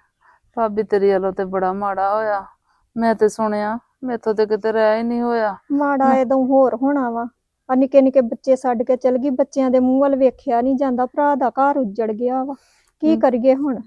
Speaker 8: ਭਾਬੀ ਤੇਰੀ ਵੱਲੋਂ ਤੇ ਬੜਾ ਮਾੜਾ ਹੋਇਆ। ਮੈਂ ਤੇ ਸੁਣਿਆ ਮੈਥੋਂ ਤੇ ਕਿਤੇ ਰਹਿ ਹੀ ਨਹੀਂ ਹੋਇਆ।
Speaker 9: ਮਾੜਾ ਇਦੋਂ ਹੋਰ ਹੋਣਾ ਵਾ। ਆ ਨਿੱਕੇ ਨਿੱਕੇ ਬੱਚੇ ਛੱਡ ਕੇ ਚਲ ਗਈ ਬੱਚਿਆਂ ਦੇ ਮੂੰਹ ਵੱਲ ਵੇਖਿਆ ਨਹੀਂ ਜਾਂਦਾ ਭਰਾ ਦਾ ਘਰ ਉੱਜੜ ਗਿਆ ਵਾ। ਕੀ। ਕਰੀਏ ਹੁਣ?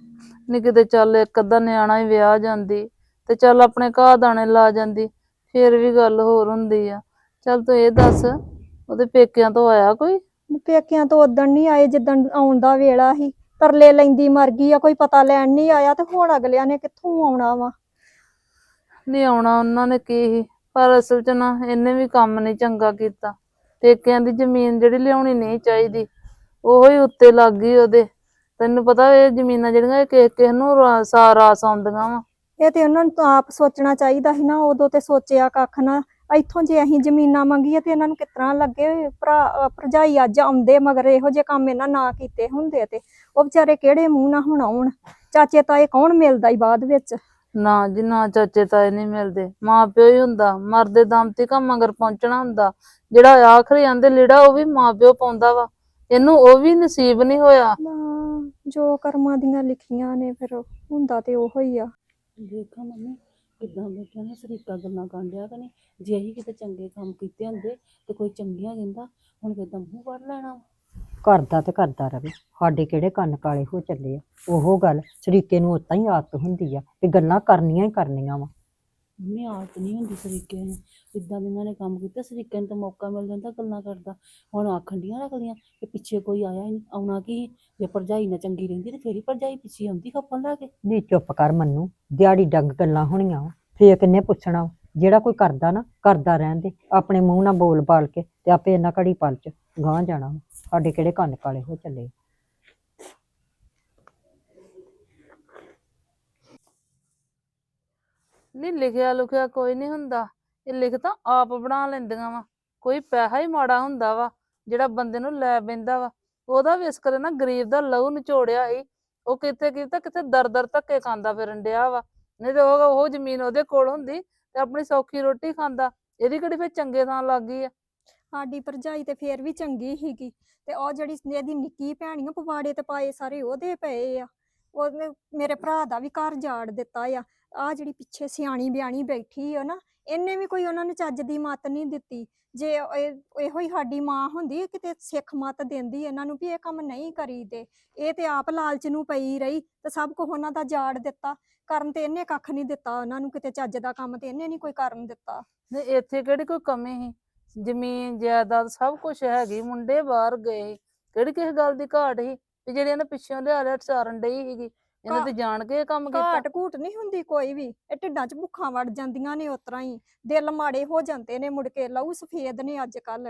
Speaker 8: ਨੀ ਕਿਤੇ ਚੱਲ ਇੱਕ ਅੱਧਾ ਨਿਆਣਾ ਹੀ ਵਿਆਹ ਜਾਂਦੀ ਤੇ ਚੱਲ ਆਪਣੇ ਘਾਹ ਦਾਣੇ ਲਾ ਜਾਂਦੀ ਫੇਰ ਵੀ ਗੱਲ ਹੋਰ ਹੁੰਦੀ ਆ। ਚੱਲ ਤੂੰ ਇਹ ਦੱਸ ਉਹਦੇ ਪੇਕਿਆਂ ਤੋਂ ਆਇਆ ਕੋਈ?
Speaker 9: ਪੇਕਿਆਂ ਤੋਂ ਉਦਣ ਨਹੀਂ ਆਏ ਜਿੱਦਣ ਆਉਣ ਦਾ ਵੇਲਾ ਸੀ। ਤਰਲੇ ਲੈਂਦੀ ਮਰ ਗਈ ਆ ਕੋਈ ਪਤਾ ਲੈਣ ਨਹੀਂ ਆਇਆ ਤੇ ਹੁਣ ਅਗਲਿਆਂ ਨੇ ਕਿੱਥੋਂ ਆਉਣਾ ਵਾ?
Speaker 8: ਨਹੀਂ ਆਉਣਾ ਉਹਨਾਂ ਨੇ ਕੀ ਸੀ ਪਰ ਅਸਲ 'ਚ ਨਾ ਇਹਨੇ ਵੀ ਕੰਮ ਨਹੀਂ ਚੰਗਾ ਕੀਤਾ। ਪੇਕਿਆਂ ਦੀ ਜ਼ਮੀਨ ਜਿਹੜੀ ਲਿਆਉਣੀ ਨਹੀਂ ਚਾਹੀਦੀ ਉਹੋ ਹੀ ਉੱਤੇ ਲੱਗ ਗਈ ਉਹਦੇ। ਤੈਨੂੰ ਪਤਾ ਇਹ ਜ਼ਮੀਨਾਂ ਜਿਹੜੀਆਂ ਇਹ ਕਿਸੇ ਕਿਸੇ ਨੂੰ ਰਾ- ਸਾ ਰਾਸ ਆਉਂਦੀਆਂ ਵਾ।
Speaker 9: ਇਹ ਤੇ ਉਹਨਾਂ ਨੂੰ ਤਾਂ ਆਪ ਸੋਚਣਾ ਚਾਹੀਦਾ ਸੀ ਨਾ ਉਦੋਂ ਤੇ ਸੋਚਿਆ ਕੱਖ ਨਾ। ਇੱਥੋਂ ਜੇ ਅਸੀਂ ਜ਼ਮੀਨਾਂ ਮੰਗੀਏ ਤੇ ਇਹਨਾਂ ਨੂੰ ਕਿਸ ਤਰ੍ਹਾਂ ਲੱਗੇ? ਭਰਾ ਭਰਜਾਈ ਅੱਜ ਆਉਂਦੇ ਮਗਰ ਇਹੋ ਜਿਹੇ ਕੰਮ ਇਹਨਾਂ ਨਾ ਕੀਤੇ ਹੁੰਦੇ ਤੇ। ਉਹ ਵਿਚਾਰੇ ਕਿਹੜੇ ਮੂੰਹ ਨਾਲ ਹੁਣ ਆਉਣ? ਚਾਚੇ ਤਾਏ ਕੌਣ ਮਿਲਦਾ ਹੀ ਬਾਅਦ ਵਿੱਚ?
Speaker 8: ਨਾ ਜੀ ਨਾ ਚਾਚੇ ਤਾਏ ਨਹੀਂ ਮਿਲਦੇ। ਮਾਂ ਪਿਓ ਹੀ ਹੁੰਦਾ। ਮਰਦੇ ਦਮ ਤੀਕ ਮਗਰ ਪਹੁੰਚਣਾ ਹੁੰਦਾ। ਜਿਹੜਾ ਆਖਰੀ ਆਂਦੇ ਲੀੜਾ ਉਹ ਵੀ ਮਾਂ ਪਿਓ ਪਾਉਂਦਾ ਵਾ। ਇਹਨੂੰ ਉਹ ਵੀ ਨਸੀਬ ਨਹੀਂ ਹੋਇਆ।
Speaker 9: ਜੋ ਕਰਮਾਂ ਦੀਆਂ ਲਿਖੀਆਂ ਨੇ ਫਿਰ ਹੁੰਦਾ ਤੇ ਉਹੋ ਹੀ ਆ।
Speaker 1: ਦੇਖਾਂ ਮੰਮੀ ਕਿੱਦਾਂ ਬੈਠਾ ਨਾ ਸਰੀਕਾ ਗੱਲਾਂ ਕਰਨ ਡਿਆ ਕਿ ਨਹੀਂ? ਜੇ ਅਸੀਂ ਕਿਤੇ ਚੰਗੇ ਕੰਮ ਕੀਤੇ ਹੁੰਦੇ ਤੇ ਕੋਈ ਚੰਗੀਆਂ ਕਹਿੰਦਾ ਹੁਣ ਕਿਦਾਂ ਮੂੰਹ ਵੜ ਲੈਣਾ ਵਾ।
Speaker 2: ਕਰਦਾ ਤੇ ਕਰਦਾ ਰਵੇ। ਸਾਡੇ ਕਿਹੜੇ ਕੰਨ ਕਾਲੇ ਹੋ ਚੱਲੇ ਆ? ਉਹ ਗੱਲ ਸਰੀਕੇ ਨੂੰ ਉਤਾਂ ਹੀ ਆਦਤ ਹੁੰਦੀ ਆ ਤੇ ਗੱਲਾਂ ਕਰਨੀਆਂ ਹੀ ਕਰਨੀਆਂ ਵਾ।
Speaker 1: ਮੰਮੀ ਆਦਤ ਨਹੀਂ ਹੁੰਦੀ ਸਰੀਕੇ ਨੂੰ। ਇਦਾਂ ਇਹਨਾਂ ਨੇ ਕੰਮ ਕੀਤਾ ਸਰੀਕੇ ਨੂੰ ਤਾਂ ਮੌਕਾ ਮਿਲ ਜਾਂਦਾ ਗੱਲਾਂ ਕਰਦਾ। ਹੁਣ ਆਖਣ ਡੀਆਂ ਰੱਖਦੀਆਂ ਕਿ ਪਿੱਛੇ ਕੋਈ ਆਇਆ ਹੀ ਨਹੀਂ ਆਉਣਾ ਕੀ ਸੀ? ਜੇ ਭਰਜਾਈ ਨਾ ਚੰਗੀ ਰਹਿੰਦੀ ਤੇ ਫੇਰ ਹੀ ਭਰਜਾਈ ਪਿੱਛੇ ਆਉਂਦੀ ਖੱਪਣ ਲਾ ਕੇ।
Speaker 2: ਨੀ ਚੁੱਪ ਕਰ ਮੰਨੂ ਦਿਹਾੜੀ ਡੰਗ ਗੱਲਾਂ ਹੋਣੀਆਂ ਵਾ। ਫੇਰ ਕਿੰਨੇ ਪੁੱਛਣਾ ਵਾ? ਜਿਹੜਾ ਕੋਈ ਕਰਦਾ ਨਾ, ਕਰਦਾ ਰਹਿਣ ਦੇ। ਆਪਣੇ ਮੂੰਹ ਨਾਲ ਬੋਲ ਬਾਲ ਕੇ ਤੇ ਆਪੇ ਇਹਨਾਂ ਘੜੀ ਪਲ ਚ ਗਾਂ ਜਾਣਾ ਸਾਡੇ ਕਿਹੜੇ ਕੰਨ ਕਾਲੇ ਹੋ ਚੱਲੇ
Speaker 8: ਨਹੀਂ, ਲਿਖਿਆ ਲੁਖਿਆ ਕੋਈ ਨਹੀਂ ਹੁੰਦਾ। ਇਹ ਲਿਖ ਤਾਂ ਆਪ ਬਣਾ ਲੈਂਦੀਆਂ ਵਾ। ਕੋਈ ਪੈਸਾ ਹੀ ਮਾੜਾ ਹੁੰਦਾ ਵਾ, ਜਿਹੜਾ ਬੰਦੇ ਨੂੰ ਲੈ ਬੈਂਦਾ ਵਾ। ਉਹਦਾ ਵੀ ਇਸ ਕਰੇ ਨਾ ਗਰੀਬ ਦਾ ਲਹੂ ਨਿਚੋੜਿਆ ਸੀ ਉਹ ਕਿੱਥੇ ਕਿਤੇ ਕਿਤੇ ਦਰ ਦਰ ਧੱਕੇ ਖਾਂਦਾ ਫਿਰਨ ਡਿਆ ਵਾ। ਨਹੀਂ ਤੇ ਉਹ ਉਹ ਜ਼ਮੀਨ ਉਹਦੇ ਕੋਲ ਹੁੰਦੀ। ਤੇ ਆਪਣੀ ਸੌਖੀ ਰੋਟੀ ਖਾਂਦਾ, ਇਹਦੀ ਕਿਹੜੀ ਫਿਰ ਚੰਗੇ ਥਾਂ ਲੱਗ ਗਈ ਆ?
Speaker 9: ਸਾਡੀ ਭਰਜਾਈ ਤੇ ਫੇਰ ਵੀ ਚੰਗੀ ਸੀਗੀ, ਤੇ ਉਹ ਜਿਹੜੀ ਇਹਦੀ ਨਿੱਕੀ ਭੈਣੀ ਆ ਪਵਾੜੇ ਤੇ ਪਾਏ ਸਾਰੇ ਉਹਦੇ ਪਏ ਆ। ਉਹਨੇ ਮੇਰੇ ਭਰਾ ਦਾ ਵੀ ਘਰ ਜਾੜ ਦਿੱਤਾ ਆ। ਆ ਜਿਹੜੀ ਪਿੱਛੇ ਸਿਆਣੀ ਬਿਆਣੀ ਬੈਠੀ ਆ ਨਾ ਇਹਨੇ ਵੀ ਕੋਈ ਉਹਨਾਂ ਨੂੰ ਚੱਜ ਦੀ ਮੱਤ ਨਹੀਂ ਦਿੱਤੀ। ਜੇ ਇਹ- ਇਹੋ ਹੀ ਸਾਡੀ ਮਾਂ ਹੁੰਦੀ ਕਿਤੇ ਸਿੱਖ ਮੱਤ ਦਿੰਦੀ ਇਹਨਾਂ ਨੂੰ ਵੀ ਇਹ ਕੰਮ ਨਹੀਂ ਕਰੀਦੇ। ਇਹ ਤੇ ਆਪ ਲਾਲਚ ਨੂੰ ਪਈ ਰਹੀ ਤੇ ਸਭ ਕੁਝ ਉਹਨਾਂ ਦਾ ਜਾੜ ਦਿੱਤਾ। ਕਰਨ ਤੇ ਇਹਨੇ ਕੱਖ ਨਹੀਂ ਦਿੱਤਾ, ਉਹਨਾਂ ਨੂੰ ਕਿਤੇ ਚੱਜ ਦਾ ਕੰਮ ਤੇ ਇਹਨੇ ਨਹੀਂ ਕੋਈ ਕਰਨ ਦਿੱਤਾ।
Speaker 8: ਨਹੀਂ, ਇੱਥੇ ਕਿਹੜੀ ਕੋਈ ਕਮੀ ਸੀ? ਜ਼ਮੀਨ, ਜਾਇਦਾਦ ਸਭ ਕੁਝ ਹੈਗੀ, ਮੁੰਡੇ ਬਾਹਰ ਗਏ ਕਿਹੜੀ ਕਿਸੇ ਗੱਲ ਦੀ ਘਾਟ ਸੀ? ਤੇ ਜਿਹੜੀ ਇਹਨਾਂ ਪਿੱਛੋਂ ਲਿਆ ਲਿਆ ਸਾਰਨ ਡਈ ਸੀਗੀ। ਇਹਨਾਂ ਤੇ ਜਾਣ ਕੇ ਇਹ ਕੰਮ ਕੀਤਾ।
Speaker 9: ਘਾਟ ਘੂਟ ਨਹੀਂ ਹੁੰਦੀ ਕੋਈ ਵੀ। ਇਹ ਢਿੱਡਾਂ 'ਚ ਭੁੱਖਾਂ ਵੜ ਜਾਂਦੀਆਂ ਨੇ ਉਤਰਾ ਹੀ। ਦਿਲ ਮਾੜੇ ਹੋ ਜਾਂਦੇ ਨੇ ਮੁੜ ਕੇ ਲਹੂ ਸਫੇਦ ਨੇ ਅੱਜ ਕੱਲ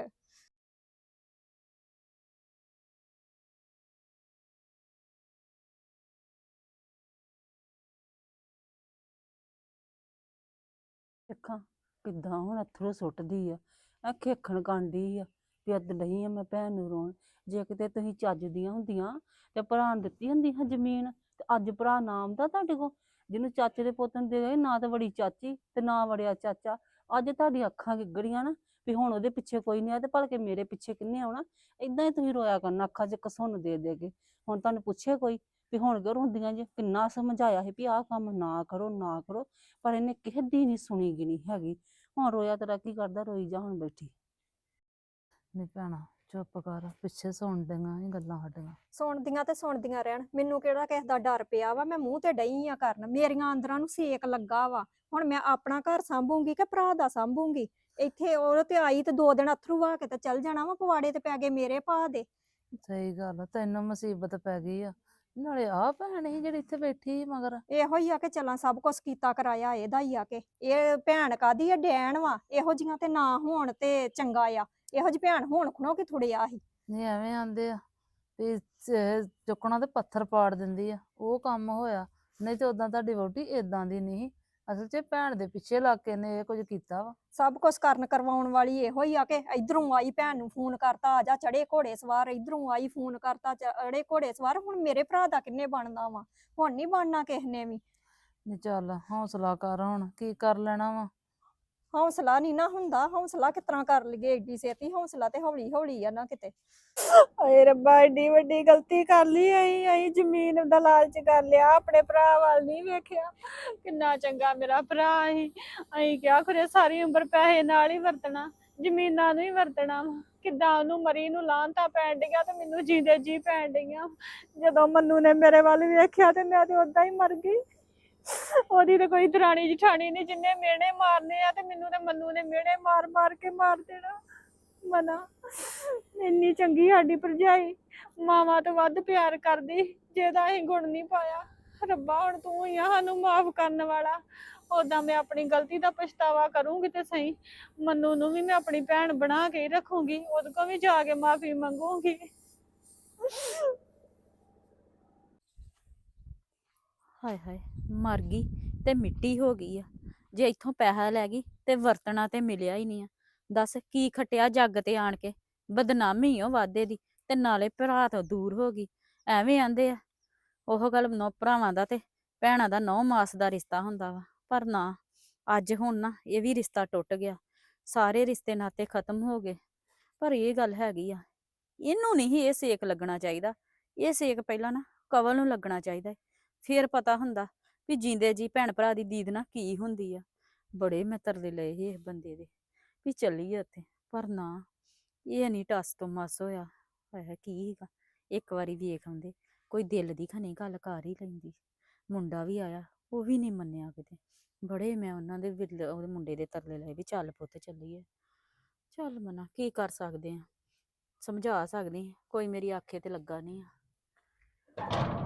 Speaker 1: ਦੇਖਾਂ ਕਿੱਦਾਂ ਹੁਣ ਅਥਰੂ ਸੁੱਟਦੀ ਆ। ਆ ਖੇਖਣ ਕਾਂਡੀ ਆ ਵੀ ਅੱਧ ਨਹੀਂ ਆ ਮੈਂ ਭੈਣ ਨੂੰ ਰੋਣ। ਜੇ ਕਿਤੇ ਤੁਸੀਂ ਚੱਜ ਦੀਆਂ ਹੁੰਦੀਆਂ ਤੇ ਭਰਾ ਨੂੰ ਦਿੱਤੀ ਹੁੰਦੀ ਹਾਂ ਜ਼ਮੀਨ ਤੇ ਅੱਜ ਭਰਾ ਨਾਮ ਦਾ ਤੁਹਾਡੇ ਕੋਲ, ਜਿਹਨੂੰ ਚਾਚੇ ਦੇ ਪੁੱਤ ਨੂੰ ਦੇ ਗਏ ਨਾ ਤਾਂ ਵੜੀ ਚਾਚੀ ਤੇ ਨਾ ਵੜਿਆ ਚਾਚਾ। ਅੱਜ ਤੁਹਾਡੀ ਅੱਖਾਂ ਗਿੱਗੜੀਆਂ ਨਾ, ਵੀ ਹੁਣ ਉਹਦੇ ਪਿੱਛੇ ਕੋਈ ਨਹੀਂ ਆ ਤੇ ਭਲਕੇ ਮੇਰੇ ਪਿੱਛੇ ਕਿੰਨੇ ਆਉਣਾ। ਇਦਾਂ ਹੀ ਤੁਸੀਂ ਰੋਇਆ ਕਰਨਾ, ਅੱਖਾਂ 'ਚ ਕਸੁੰਨ ਦੇ ਦੇ ਕੇ। ਹੁਣ ਤੁਹਾਨੂੰ ਪੁੱਛੇ ਕੋਈ ਵੀ ਹੁਣ ਕਿਉਂ ਰੋਂਦੀਆਂ ਜੇ? ਕਿੰਨਾ ਸਮਝਾਇਆ ਸੀ ਵੀ ਆਹ ਕੰਮ ਨਾ ਕਰੋ ਨਾ ਕਰੋ, ਪਰ ਇਹਨੇ ਕਿਸੇ ਦੀ ਨਹੀਂ ਸੁਣੀ ਗੀ ਹੈਗੀ। ਹੁਣ ਰੋਇਆ ਤੇਰਾ ਕੀ ਕਰਦਾ? ਰੋਈ ਜਾ ਹੁਣ ਬੈਠੀ।
Speaker 8: ਨਹੀਂ ਭੈਣਾ ਚੁੱਪ ਕਰ ਪਿੱਛੇ ਸੁਣ ਡੀਆਂ ਇਹ ਗੱਲਾਂ ਸਾਡੀਆਂ।
Speaker 9: ਸੁਣਦੀਆਂ ਤੇ ਸੁਣਦੀਆਂ ਰਹਿਣ। ਮੈਨੂੰ ਕਿਹੜਾ ਕਿਸੇ ਦਾ ਡਰ ਪਿਆ ਵਾ? ਮੈਂ ਮੂੰਹ ਤੇ ਡਈ ਆ ਕਰਨ। ਮੇਰੀਆਂ ਅੰਦਰਾਂ ਨੂੰ ਸੇਕ ਲੱਗਾ ਵਾ। ਹੁਣ ਮੈਂ ਆਪਣਾ ਘਰ ਸੰਭੂੰਗੀ ਕਿ ਭਰਾ ਦਾ ਸੰਭੂੰਗੀ? ਇੱਥੇ ਉਹ ਤੇ ਆਈ ਤੇ ਦੋ ਦਿਨ ਅਥਰੂ ਵਾ ਕੇ ਤੇ ਚੱਲ ਜਾਣਾ ਵਾ ਪਵਾੜੇ ਤੇ ਪੈ ਗਏ ਮੇਰੇ ਭਾ ਦੇ।
Speaker 8: ਸਹੀ ਗੱਲ ਆ, ਤੈਨੂੰ ਮੁਸੀਬਤ ਪੈ ਗਈ ਆ। ਨਾਲੇ ਆ ਭੈਣ ਸੀ ਜਿਹੜੀ ਇੱਥੇ ਬੈਠੀ ਸੀ ਮਗਰ।
Speaker 9: ਇਹੋ ਹੀ ਆ ਕਿ ਚਲਾਂ ਸਭ ਕੁਝ ਕੀਤਾ ਕਰਾਇਆ ਇਹਦਾ ਹੀ ਆ ਕਿ। ਇਹ ਭੈਣ ਕਾਦੀ ਆ? ਡੈਣ ਵਾ। ਇਹੋ ਜੀਆਂ ਤੇ ਨਾ ਹੋਣ ਤੇ ਚੰਗਾ ਆ। ਇਹੋ ਜਿਹੀ ਭੈਣ ਹੋਣ ਖਣੋ ਕਿ ਥੋੜਿਆ ਸੀ
Speaker 8: ਨਹੀਂ ਐਵੇਂ ਆਂਦੇ ਆ ਵੀ ਚੁੱਕਣਾ ਤੇ ਪੱਥਰ ਪਾੜ ਦਿੰਦੀ ਆ ਉਹ ਕੰਮ ਹੋਇਆ। ਨਹੀਂ ਤੇ ਉਦਾਂ ਤੁਹਾਡੀ ਵਹੁਟੀ ਇਦਾਂ ਦੀ ਨਹੀਂ ਅਸਲ 'ਚ ਭੈਣ ਦੇ ਪਿੱਛੇ ਲੱਗ ਕੇ ਨੇ ਇਹ ਕੁਝ ਕੀਤਾ ਵਾ।
Speaker 9: ਸਭ ਕੁਝ ਕਰਨ ਕਰਵਾਉਣ ਵਾਲੀ ਇਹੋ ਹੀ ਆ ਕਿ ਇਧਰੋਂ ਆਈ ਭੈਣ ਨੂੰ ਫੋਨ ਕਰਤਾ ਆ ਜਾ ਚੜੇ ਘੋੜੇ ਸਵਾਰ ਇਧਰੋਂ ਆਈ ਫੋਨ ਕਰਤਾ ਚੜੇ ਘੋੜੇ ਸਵਾਰ ਹੁਣ ਮੇਰੇ ਭਰਾ ਦਾ ਕਿੰਨੇ ਬਣਦਾ ਵਾ? ਹੁਣ ਨਹੀਂ ਬਣਨਾ ਕਿਸ ਨੇ ਵੀ।
Speaker 8: ਨਹੀਂ ਚੱਲ ਹੌਸਲਾ ਕਰ ਹੁਣ ਕੀ ਕਰ ਲੈਣਾ ਵਾ?
Speaker 9: ਹੌਸਲਾ ਨਹੀਂ ਨਾ ਹੁੰਦਾ, ਹੌਸਲਾ ਕਿਸ ਤਰ੍ਹਾਂ ਕਰ ਲਈਏ ਏਡੀ ਛੇਤੀ? ਹੌਸਲਾ ਤੇ ਹੌਲੀ ਹੌਲੀ ਆ ਨਾ ਕਿਤੇ।
Speaker 10: ਓਏ ਰੱਬਾ, ਏਡੀ ਵੱਡੀ ਗਲਤੀ ਕਰ ਲਈ ਅਸੀਂ ਅਸੀਂ ਜ਼ਮੀਨ ਦਾ ਲਾਲਚ ਕਰ ਲਿਆ, ਆਪਣੇ ਭਰਾ ਵੱਲ ਨਹੀਂ ਵੇਖਿਆ। ਕਿੰਨਾ ਚੰਗਾ ਮੇਰਾ ਭਰਾ ਸੀ। ਅਸੀਂ ਕਿਹਾ, ਖਰੇ, ਸਾਰੀ ਉਮਰ ਪੈਸੇ ਨਾਲ ਹੀ ਵਰਤਣਾ, ਜ਼ਮੀਨਾਂ ਨੂੰ ਹੀ ਵਰਤਣਾ ਵਾ। ਕਿੱਦਾਂ ਉਹਨੂੰ ਮਰੀ ਨੂੰ ਲਾਂਤਾ ਪੈਣ ਡਈਆਂ ਤੇ ਮੈਨੂੰ ਜੀਂਦੇ ਜੀ ਪੈਣ ਡਈਆਂ। ਜਦੋਂ ਮੰਨੂ ਨੇ ਮੇਰੇ ਵੱਲ ਵੇਖਿਆ ਤੇ ਮੈਂ ਤੇ ਉਦਾਂ ਹੀ ਮਰ ਗਈ। ਉਹਦੀ ਤਾਂ ਕੋਈ ਦਰਾਣੀ ਜਠਾਣੀ ਨਹੀਂ, ਜਿੰਨੇ ਮਿਹਣੇ ਮਾਰਨੇ ਆ ਤੇ ਮੈਨੂੰ ਤੇ ਮੰਨੂ ਨੇ ਮਿਹਣੇ ਮਾਰ ਮਾਰ ਕੇ ਮਾਰ ਦੇਣਾ। ਮਨਾ। ਇੰਨੀ ਚੰਗੀ ਸਾਡੀ ਭਰਜਾਈ, ਮਾਵਾਂ ਤੋਂ ਵੱਧ ਪਿਆਰ ਕਰਦੀ ਜਿਹਦਾ ਅਸੀਂ ਗੁਣ ਨਹੀਂ ਪਾਇਆ। ਰੱਬਾ, ਹੁਣ ਤੂੰ ਹੀ ਆ ਸਾਨੂੰ ਮਾਫ ਕਰਨ ਵਾਲਾ। ਉਦਾਂ ਮੈਂ ਆਪਣੀ ਗਲਤੀ ਦਾ ਪਛਤਾਵਾ ਕਰੂੰਗੀ ਤੇ ਸਹੀ। ਮੰਨੂ ਨੂੰ ਵੀ ਮੈਂ ਆਪਣੀ ਭੈਣ ਬਣਾ ਕੇ ਹੀ ਰੱਖੂੰਗੀ, ਉਹਦੇ ਕੋਲ ਵੀ ਜਾ ਕੇ ਮਾਫੀ ਮੰਗੂੰਗੀ।
Speaker 7: ਹਾਏ ਹਾਏ। ਮਰ ਗਈ ਤੇ ਮਿੱਟੀ ਹੋ ਗਈ ਆ। ਜੇ ਇੱਥੋਂ ਪੈਸਾ ਲੈ ਗਈ ਤੇ ਵਰਤਣਾ ਤੇ ਮਿਲਿਆ ਹੀ ਨਹੀਂ ਆ। ਦੱਸ ਕੀ ਖਟਿਆ ਜੱਗ ਤੇ ਆਣ ਕੇ। ਬਦਨਾਮੀ ਉਹ ਵਾਦੇ ਦੀ ਤੇ ਨਾਲੇ ਭਰਾ ਤੋਂ ਦੂਰ ਹੋ ਗਈ। ਐਵੇਂ ਆਂਦੇ ਆ। ਉਹ ਗੱਲ ਨੌ ਭਰਾਵਾਂ ਦਾ ਤੇ ਭੈਣਾਂ ਦਾ ਨੌ ਮਾਸ ਦਾ ਰਿਸ਼ਤਾ ਹੁੰਦਾ ਵਾ। ਪਰ ਨਾ, ਅੱਜ ਹੁਣ ਨਾ ਇਹ ਵੀ ਰਿਸ਼ਤਾ ਟੁੱਟ ਗਿਆ। ਸਾਰੇ ਰਿਸ਼ਤੇ ਨਾਤੇ ਖਤਮ ਹੋ ਗਏ। ਪਰ ਇਹ ਗੱਲ ਹੈਗੀ ਆ। ਇਹਨੂੰ ਨਹੀਂ ਇਹ ਸੇਕ ਲੱਗਣਾ ਚਾਹੀਦਾ। ਇਹ ਸੇਕ ਪਹਿਲਾਂ ਨਾ ਕਵਲ ਨੂੰ ਲੱਗਣਾ ਚਾਹੀਦਾ ਏ। ਫੇਰ ਪਤਾ ਹੁੰਦਾ ਵੀ ਜਿੰਦੇ ਜੀ ਭੈਣ ਭਰਾ ਦੀ ਦੀਦ ਨਾ ਕੀ ਹੁੰਦੀ ਆ? ਬੜੇ ਮੈਂ ਤਰਲੇ ਲਏ ਸੀ ਇਸ ਬੰਦੇ ਦੇ, ਵੀ ਚੱਲੀਏ ਉੱਥੇ, ਪਰ ਨਾ, ਇਹ ਨਹੀਂ ਟਸ ਤੋਂ ਮਸ ਹੋਇਆ ਹੈ ਕੀ ਸੀਗਾ? ਇੱਕ ਵਾਰੀ ਵੇਖ ਆਉਂਦੇ, ਕੋਈ ਦਿਲ ਦੀ ਖਣੀ ਗੱਲ ਕਰ ਹੀ ਲੈਂਦੀ। ਮੁੰਡਾ ਵੀ ਆਇਆ, ਉਹ ਵੀ ਨਹੀਂ ਮੰਨਿਆ ਕਿਤੇ। ਬੜੇ ਮੈਂ ਉਹਨਾਂ ਦੇ ਉਹਦੇ ਮੁੰਡੇ ਦੇ ਤਰਲੇ ਲਏ ਵੀ ਚੱਲ ਪੁੱਤ ਚੱਲੀਏ। ਚੱਲ ਮਨਾ, ਕੀ ਕਰ ਸਕਦੇ ਆ? ਸਮਝਾ ਸਕਦੇ ਕੋਈ ਮੇਰੀ ਆਖੇ ਤੇ ਲੱਗਾ ਨਹੀਂ ਆ।